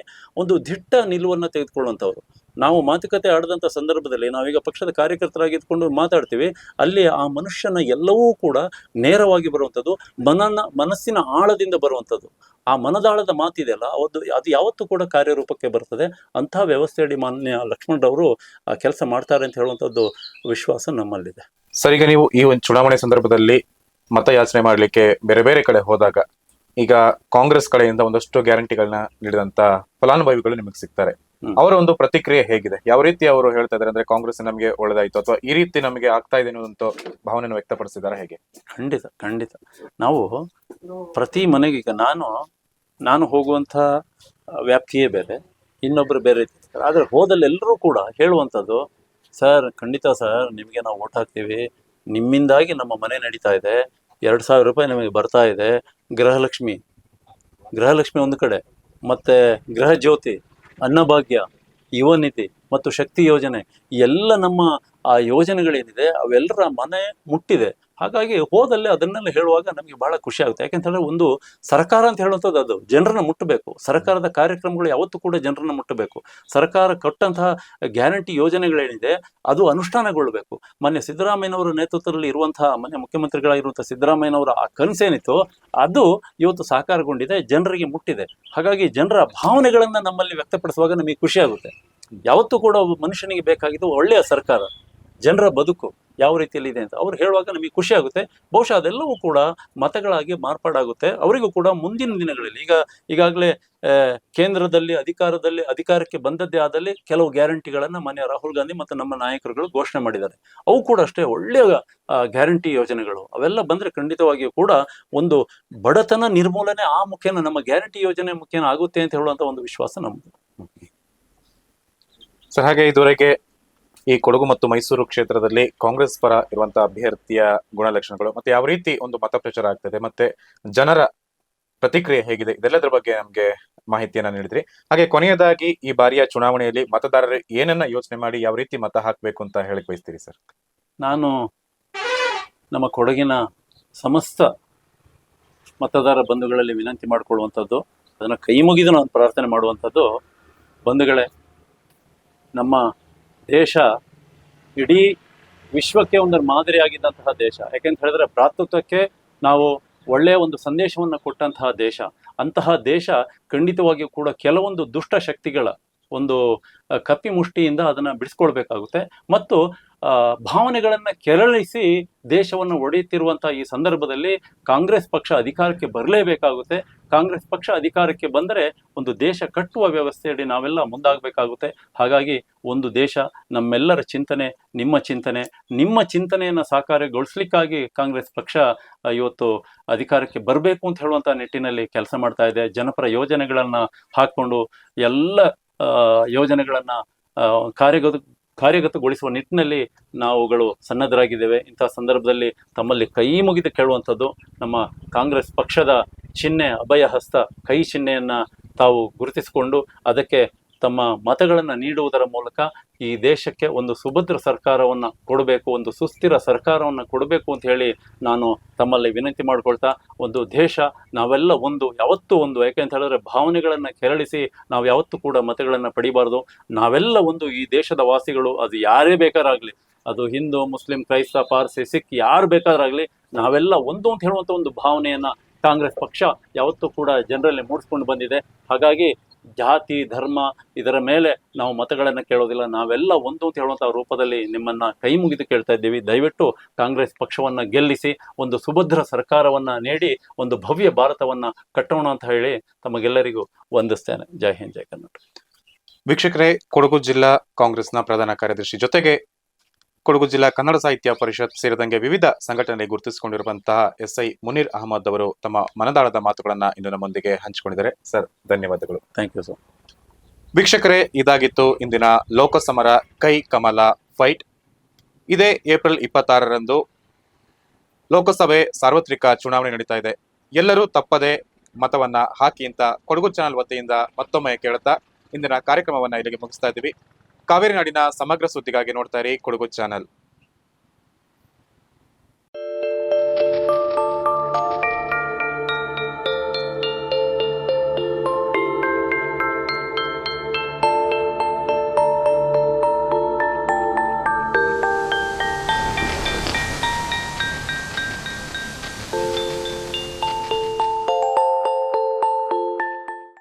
ಒಂದು ದಿಟ್ಟ ನಿಲುವನ್ನು ತೆಗೆದುಕೊಳ್ಳುವಂಥವ್ರು ನಾವು ಮಾತುಕತೆ ಆಡದಂಥ ಸಂದರ್ಭದಲ್ಲಿ ನಾವೀಗ ಪಕ್ಷದ ಕಾರ್ಯಕರ್ತರಾಗಿದ್ದುಕೊಂಡು ಮಾತಾಡ್ತೀವಿ, ಅಲ್ಲಿ ಆ ಮನುಷ್ಯನ ಎಲ್ಲವೂ ಕೂಡ ನೇರವಾಗಿ ಬರುವಂಥದ್ದು ಮನನ, ಮನಸ್ಸಿನ ಆಳದಿಂದ ಬರುವಂಥದ್ದು ಆ ಮನದಾಳದ ಮಾತಿದೆಯಲ್ಲ ಅವತ್ತು ಅದು ಯಾವತ್ತೂ ಕೂಡ ಕಾರ್ಯರೂಪಕ್ಕೆ ಬರ್ತದೆ. ಅಂಥ ವ್ಯವಸ್ಥೆಯಡಿ ಮಾನ್ಯ ಲಕ್ಷ್ಮಣರವರು ಕೆಲಸ ಮಾಡ್ತಾರೆ ಅಂತ ಹೇಳುವಂಥದ್ದು ವಿಶ್ವಾಸ ನಮ್ಮಲ್ಲಿದೆ. ಸರ್ ನೀವು ಈ ಒಂದು ಚುನಾವಣೆ ಸಂದರ್ಭದಲ್ಲಿ ಮತಯಾಚನೆ ಮಾಡಲಿಕ್ಕೆ ಬೇರೆ ಬೇರೆ ಕಡೆ ಹೋದಾಗ ಈಗ ಕಾಂಗ್ರೆಸ್ ಕಡೆಯಿಂದ ಒಂದಷ್ಟು ಗ್ಯಾರಂಟಿಗಳನ್ನ ನೀಡಿದಂತ ಫಲಾನುಭವಿಗಳು ನಿಮಗೆ ಸಿಗ್ತಾರೆ. ಅವರ ಒಂದು ಪ್ರತಿಕ್ರಿಯೆ ಹೇಗಿದೆ? ಯಾವ ರೀತಿ ಅವರು ಹೇಳ್ತಾ ಇದಾರೆ ಅಂದ್ರೆ ಕಾಂಗ್ರೆಸ್ ನಮಗೆ ಒಳ್ಳೇದಾಯ್ತು ಅಥವಾ ಈ ರೀತಿ ನಮಗೆ ಆಗ್ತಾ ಇದೆ ಅನ್ನೋದಂತ ಭಾವನೆಯನ್ನು ವ್ಯಕ್ತಪಡಿಸಿದ್ದಾರೆ ಹೇಗೆ? ಖಂಡಿತ ಖಂಡಿತ. ನಾವು ಪ್ರತಿ ಮನೆಗೆ ಈಗ ನಾನು ನಾನು ಹೋಗುವಂತ ವ್ಯಾಪ್ತಿಯೇ ಬೇರೆ ಇನ್ನೊಬ್ರು ಬೇರೆ ಆದ್ರೆ ಆದರೆ ಹೋದಲ್ಲಿ ಎಲ್ಲರೂ ಕೂಡ ಹೇಳುವಂಥದ್ದು ಸರ್ ಖಂಡಿತ ಸರ್ ನಿಮಗೆ ನಾವು ಓಟ್ ಹಾಕ್ತೀವಿ ನಿಮ್ಮಿಂದಾಗಿ ನಮ್ಮ ಮನೆ ನಡೀತಾ ಇದೆ. ಎರಡು ಸಾವಿರ ರೂಪಾಯಿ ನಮಗೆ ಬರ್ತಾ ಇದೆ. ಗೃಹಲಕ್ಷ್ಮಿ. ಗೃಹಲಕ್ಷ್ಮಿ ಒಂದು ಕಡೆ. ಮತ್ತೆ ಗೃಹ ಜ್ಯೋತಿ ಅನ್ನಭಾಗ್ಯ ಯುವ ನಿಧಿ ಮತ್ತು ಶಕ್ತಿ ಯೋಜನೆ ಎಲ್ಲ ನಮ್ಮ ಆ ಯೋಜನೆಗಳೇನಿದೆ, ಅವೆಲ್ಲರ ಮನೆ ಮುಟ್ಟಿದೆ. ಹಾಗಾಗಿ ಹೋದಲ್ಲೇ ಅದನ್ನೆಲ್ಲ ಹೇಳುವಾಗ ನಮಗೆ ಬಹಳ ಖುಷಿ ಆಗುತ್ತೆ. ಯಾಕೆಂತಂದ್ರೆ ಒಂದು ಸರ್ಕಾರ ಅಂತ ಹೇಳುವಂಥದ್ದು ಅದು, ಜನರನ್ನ ಮುಟ್ಟಬೇಕು. ಸರ್ಕಾರದ ಕಾರ್ಯಕ್ರಮಗಳು ಯಾವತ್ತೂ ಕೂಡ ಜನರನ್ನ ಮುಟ್ಟಬೇಕು. ಸರ್ಕಾರ ಕೊಟ್ಟಂತಹ ಗ್ಯಾರಂಟಿ ಯೋಜನೆಗಳೇನಿದೆ, ಅದು ಅನುಷ್ಠಾನಗೊಳ್ಳಬೇಕು. ಮೊನ್ನೆ ಸಿದ್ದರಾಮಯ್ಯನವರ ನೇತೃತ್ವದಲ್ಲಿ ಇರುವಂತಹ ಮೊನ್ನೆ ಮುಖ್ಯಮಂತ್ರಿಗಳಾಗಿರುವಂತಹ ಸಿದ್ದರಾಮಯ್ಯನವರ ಆ ಕನಸೇನಿತ್ತು ಅದು ಇವತ್ತು ಸಾಕಾರಗೊಂಡಿದೆ, ಜನರಿಗೆ ಮುಟ್ಟಿದೆ. ಹಾಗಾಗಿ ಜನರ ಭಾವನೆಗಳನ್ನ ನಮ್ಮಲ್ಲಿ ವ್ಯಕ್ತಪಡಿಸುವಾಗ ನಮಗೆ ಖುಷಿ ಆಗುತ್ತೆ. ಯಾವತ್ತೂ ಕೂಡ ಮನುಷ್ಯನಿಗೆ ಬೇಕಾಗಿದ್ದು ಒಳ್ಳೆಯ ಸರ್ಕಾರ. ಜನರ ಬದುಕು ಯಾವ ರೀತಿಯಲ್ಲಿ ಇದೆ ಅಂತ ಅವ್ರು ಹೇಳುವಾಗ ನಮಗೆ ಖುಷಿ ಆಗುತ್ತೆ. ಬಹುಶಃ ಅದೆಲ್ಲವೂ ಕೂಡ ಮತಗಳಾಗಿ ಮಾರ್ಪಾಡಾಗುತ್ತೆ. ಅವರಿಗೂ ಕೂಡ ಮುಂದಿನ ದಿನಗಳಲ್ಲಿ, ಈಗ ಈಗಾಗಲೇ ಕೇಂದ್ರದಲ್ಲಿ, ಅಧಿಕಾರದಲ್ಲಿ, ಅಧಿಕಾರಕ್ಕೆ ಬಂದದ್ದೇ ಆದಲ್ಲಿ ಕೆಲವು ಗ್ಯಾರಂಟಿಗಳನ್ನು ಮಾನ್ಯ ರಾಹುಲ್ ಗಾಂಧಿ ಮತ್ತು ನಮ್ಮ ನಾಯಕರುಗಳು ಘೋಷಣೆ ಮಾಡಿದ್ದಾರೆ. ಅವು ಕೂಡ ಅಷ್ಟೇ ಒಳ್ಳೆಯ ಗ್ಯಾರಂಟಿ ಯೋಜನೆಗಳು. ಅವೆಲ್ಲ ಬಂದ್ರೆ ಖಂಡಿತವಾಗಿಯೂ ಕೂಡ ಒಂದು ಬಡತನ ನಿರ್ಮೂಲನೆ ಆ ಮುಖೇನ ನಮ್ಮ ಗ್ಯಾರಂಟಿ ಯೋಜನೆ ಮುಖೇನ ಆಗುತ್ತೆ ಅಂತ ಹೇಳುವಂಥ ಒಂದು ವಿಶ್ವಾಸ ನಮ್ಮದು ಸರ್, ಹಾಗೆ ಇದುವರೆಗೆ ಈ ಕೊಡಗು ಮತ್ತು ಮೈಸೂರು ಕ್ಷೇತ್ರದಲ್ಲಿ ಕಾಂಗ್ರೆಸ್ ಪರ ಇರುವಂತಹ ಅಭ್ಯರ್ಥಿಯ ಗುಣಲಕ್ಷಣಗಳು ಮತ್ತೆ ಯಾವ ರೀತಿ ಒಂದು ಮತ ಪ್ರಚಾರ ಆಗ್ತದೆ ಮತ್ತೆ ಜನರ ಪ್ರತಿಕ್ರಿಯೆ ಹೇಗಿದೆ? ಇದೆಲ್ಲದರ ಬಗ್ಗೆ ನಮಗೆ ಮಾಹಿತಿಯನ್ನ ನೀಡಿದ್ರಿ. ಹಾಗೆ ಕೊನೆಯದಾಗಿ ಈ ಬಾರಿಯ ಚುನಾವಣೆಯಲ್ಲಿ ಮತದಾರರು ಏನನ್ನ ಯೋಚನೆ ಮಾಡಿ ಯಾವ ರೀತಿ ಮತ ಹಾಕಬೇಕು ಅಂತ ಹೇಳಿ ಬಯಸ್ತೀರಿ ಸರ್? ನಾನು ನಮ್ಮ ಕೊಡಗಿನ ಸಮಸ್ತ ಮತದಾರ ಬಂಧುಗಳಲ್ಲಿ ವಿನಂತಿ ಮಾಡಿಕೊಳ್ಳುವಂಥದ್ದು, ಅದನ್ನು ಕೈ ಮುಗಿದು ನಾನು ಪ್ರಾರ್ಥನೆ ಮಾಡುವಂಥದ್ದು, ಬಂಧುಗಳೇ, ನಮ್ಮ ದೇಶ ಇಡೀ ವಿಶ್ವಕ್ಕೆ ಒಂದು ಮಾದರಿಯಾಗಿದ್ದಂತಹ ದೇಶ. ಯಾಕೆಂತ ಹೇಳಿದ್ರೆ ಭ್ರಾತೃತ್ವಕ್ಕೆ ನಾವು ಒಳ್ಳೆಯ ಒಂದು ಸಂದೇಶವನ್ನು ಕೊಟ್ಟಂತಹ ದೇಶ. ಅಂತಹ ದೇಶ ಖಂಡಿತವಾಗಿಯೂ ಕೂಡ ಕೆಲವೊಂದು ದುಷ್ಟ ಶಕ್ತಿಗಳ ಒಂದು ಕಪ್ಪಿ ಮುಷ್ಟಿಯಿಂದ ಅದನ್ನ ಬಿಡಿಸ್ಕೊಳ್ಬೇಕಾಗುತ್ತೆ. ಮತ್ತು ಭಾವನೆಗಳನ್ನ ಕೆರಳಿಸಿ ದೇಶವನ್ನು ಒಡೆಯುತ್ತಿರುವಂತಹ ಈ ಸಂದರ್ಭದಲ್ಲಿ ಕಾಂಗ್ರೆಸ್ ಪಕ್ಷ ಅಧಿಕಾರಕ್ಕೆ ಬರಲೇಬೇಕಾಗುತ್ತೆ. ಕಾಂಗ್ರೆಸ್ ಪಕ್ಷ ಅಧಿಕಾರಕ್ಕೆ ಬಂದರೆ ಒಂದು ದೇಶ ಕಟ್ಟುವ ವ್ಯವಸ್ಥೆಯಡಿ ನಾವೆಲ್ಲ ಮುಂದಾಗಬೇಕಾಗುತ್ತೆ. ಹಾಗಾಗಿ ಒಂದು ದೇಶ ನಮ್ಮೆಲ್ಲರ ಚಿಂತನೆ, ನಿಮ್ಮ ಚಿಂತನೆ, ನಿಮ್ಮ ಚಿಂತನೆಯನ್ನು ಸಾಕಾರಗೊಳಿಸ್ಲಿಕ್ಕಾಗಿ ಕಾಂಗ್ರೆಸ್ ಪಕ್ಷ ಇವತ್ತು ಅಧಿಕಾರಕ್ಕೆ ಬರಬೇಕು ಅಂತ ಹೇಳುವಂಥ ನಿಟ್ಟಿನಲ್ಲಿ ಕೆಲಸ ಮಾಡ್ತಾ ಇದೆ. ಜನಪರ ಯೋಜನೆಗಳನ್ನ ಹಾಕ್ಕೊಂಡು ಎಲ್ಲ ಯೋಜನೆಗಳನ್ನು ಯೋಜನೆಗಳನ್ನ ಕಾರ್ಯಗತ ಕಾರ್ಯಗತಗೊಳಿಸುವ ನಿಟ್ಟಿನಲ್ಲಿ ನಾವುಗಳು ಸನ್ನದ್ಧರಾಗಿದ್ದೇವೆ. ಇಂತಹ ಸಂದರ್ಭದಲ್ಲಿ ತಮ್ಮಲ್ಲಿ ಕೈ ಮುಗಿದು ಕೇಳುವಂಥದ್ದು ನಮ್ಮ ಕಾಂಗ್ರೆಸ್ ಪಕ್ಷದ ಚಿಹ್ನೆ ಅಭಯ ಹಸ್ತ ಕೈ ಚಿಹ್ನೆಯನ್ನು ತಾವು ಗುರುತಿಸಿಕೊಂಡು ಅದಕ್ಕೆ ತಮ್ಮ ಮತಗಳನ್ನು ನೀಡುವುದರ ಮೂಲಕ ಈ ದೇಶಕ್ಕೆ ಒಂದು ಸುಭದ್ರ ಸರ್ಕಾರವನ್ನು ಕೊಡಬೇಕು, ಒಂದು ಸುಸ್ಥಿರ ಸರ್ಕಾರವನ್ನು ಕೊಡಬೇಕು ಅಂತ ಹೇಳಿ ನಾನು ತಮ್ಮಲ್ಲಿ ವಿನಂತಿ ಮಾಡ್ಕೊಳ್ತಾ, ಒಂದು ದೇಶ ನಾವೆಲ್ಲ ಒಂದು, ಯಾವತ್ತೂ ಒಂದು, ಯಾಕೆ ಅಂತ ಹೇಳಿದ್ರೆ ಭಾವನೆಗಳನ್ನು ಕೆರಳಿಸಿ ನಾವು ಯಾವತ್ತೂ ಕೂಡ ಮತಗಳನ್ನು ಪಡಿಬಾರ್ದು. ನಾವೆಲ್ಲ ಒಂದು ಈ ದೇಶದ ವಾಸಿಗಳು, ಅದು ಯಾರೇ ಬೇಕಾರಾಗಲಿ, ಅದು ಹಿಂದೂ, ಮುಸ್ಲಿಂ, ಕ್ರೈಸ್ತ, ಪಾರ್ಸಿ, ಸಿಖ್ ಯಾರು ಬೇಕಾದ್ರಾಗಲಿ ನಾವೆಲ್ಲ ಒಂದು ಅಂತ ಹೇಳುವಂಥ ಒಂದು ಭಾವನೆಯನ್ನ ಕಾಂಗ್ರೆಸ್ ಪಕ್ಷ ಯಾವತ್ತೂ ಕೂಡ ಜನರಲ್ಲಿ ಮೂಡಿಸ್ಕೊಂಡು ಬಂದಿದೆ. ಹಾಗಾಗಿ ಜಾತಿ, ಧರ್ಮ ಇದರ ಮೇಲೆ ನಾವು ಮತಗಳನ್ನು ಕೇಳೋದಿಲ್ಲ. ನಾವೆಲ್ಲ ಒಂದು ಅಂತ ಹೇಳುವಂಥ ರೂಪದಲ್ಲಿ ನಿಮ್ಮನ್ನ ಕೈ ಮುಗಿದು ಕೇಳ್ತಾ ಇದ್ದೀವಿ. ದಯವಿಟ್ಟು ಕಾಂಗ್ರೆಸ್ ಪಕ್ಷವನ್ನ ಗೆಲ್ಲಿಸಿ, ಒಂದು ಸುಭದ್ರ ಸರ್ಕಾರವನ್ನ ನೀಡಿ, ಒಂದು ಭವ್ಯ ಭಾರತವನ್ನ ಕಟ್ಟೋಣ ಅಂತ ಹೇಳಿ ತಮಗೆಲ್ಲರಿಗೂ ವಂದಿಸ್ತೇನೆ. ಜೈ ಹಿಂದ್, ಜೈ ಕರ್ನಾಟಕ. ವೀಕ್ಷಕರೇ, ಕೊಡಗು ಜಿಲ್ಲಾ ಕಾಂಗ್ರೆಸ್ನ ಪ್ರಧಾನ ಕಾರ್ಯದರ್ಶಿ ಜೊತೆಗೆ ಕೊಡಗು ಜಿಲ್ಲಾ ಕನ್ನಡ ಸಾಹಿತ್ಯ ಪರಿಷತ್ ಸೇರಿದಂಗೆ ವಿವಿಧ ಸಂಘಟನೆ ಗುರುತಿಸಿಕೊಂಡಿರುವಂತಹ ಎಸ್ ಐ ಮುನೀರ್ ಅಹಮದ್ ಅವರು ತಮ್ಮ ಮನದಾಳದ ಮಾತುಗಳನ್ನ ಇಂದು ನಮ್ಮೊಂದಿಗೆ ಹಂಚಿಕೊಂಡಿದ್ದಾರೆ. ಸರ್ ಧನ್ಯವಾದಗಳು. ಥ್ಯಾಂಕ್ ಯು ಸರ್ ವೀಕ್ಷಕರೇ ಇದಾಗಿತ್ತು ಇಂದಿನ ಲೋಕಸಮರ ಕೈ ಕಮಲ ಫೈಟ್. ಇದೇ ಏಪ್ರಿಲ್ ಇಪ್ಪತ್ತಾರರಂದು ಲೋಕಸಭೆ ಸಾರ್ವತ್ರಿಕ ಚುನಾವಣೆ ನಡೀತಾ ಇದೆ. ಎಲ್ಲರೂ ತಪ್ಪದೆ ಮತವನ್ನ ಹಾಕಿ ಅಂತ ಕೊಡಗು ಚಾನಲ್ ವತಿಯಿಂದ ಮತ್ತೊಮ್ಮೆ ಕೇಳುತ್ತಾ ಇಂದಿನ ಕಾರ್ಯಕ್ರಮವನ್ನು ಇಲ್ಲಿಗೆ ಮುಗಿಸ್ತಾ ಇದ್ದೀವಿ. ಕಾವೇರಿ ನಾಡಿನ ಸಮಗ್ರ ಸುದ್ದಿಗಾಗಿ ನೋಡ್ತಾ ಇರಿ ಕೊಡಗು ಚಾನಲ್.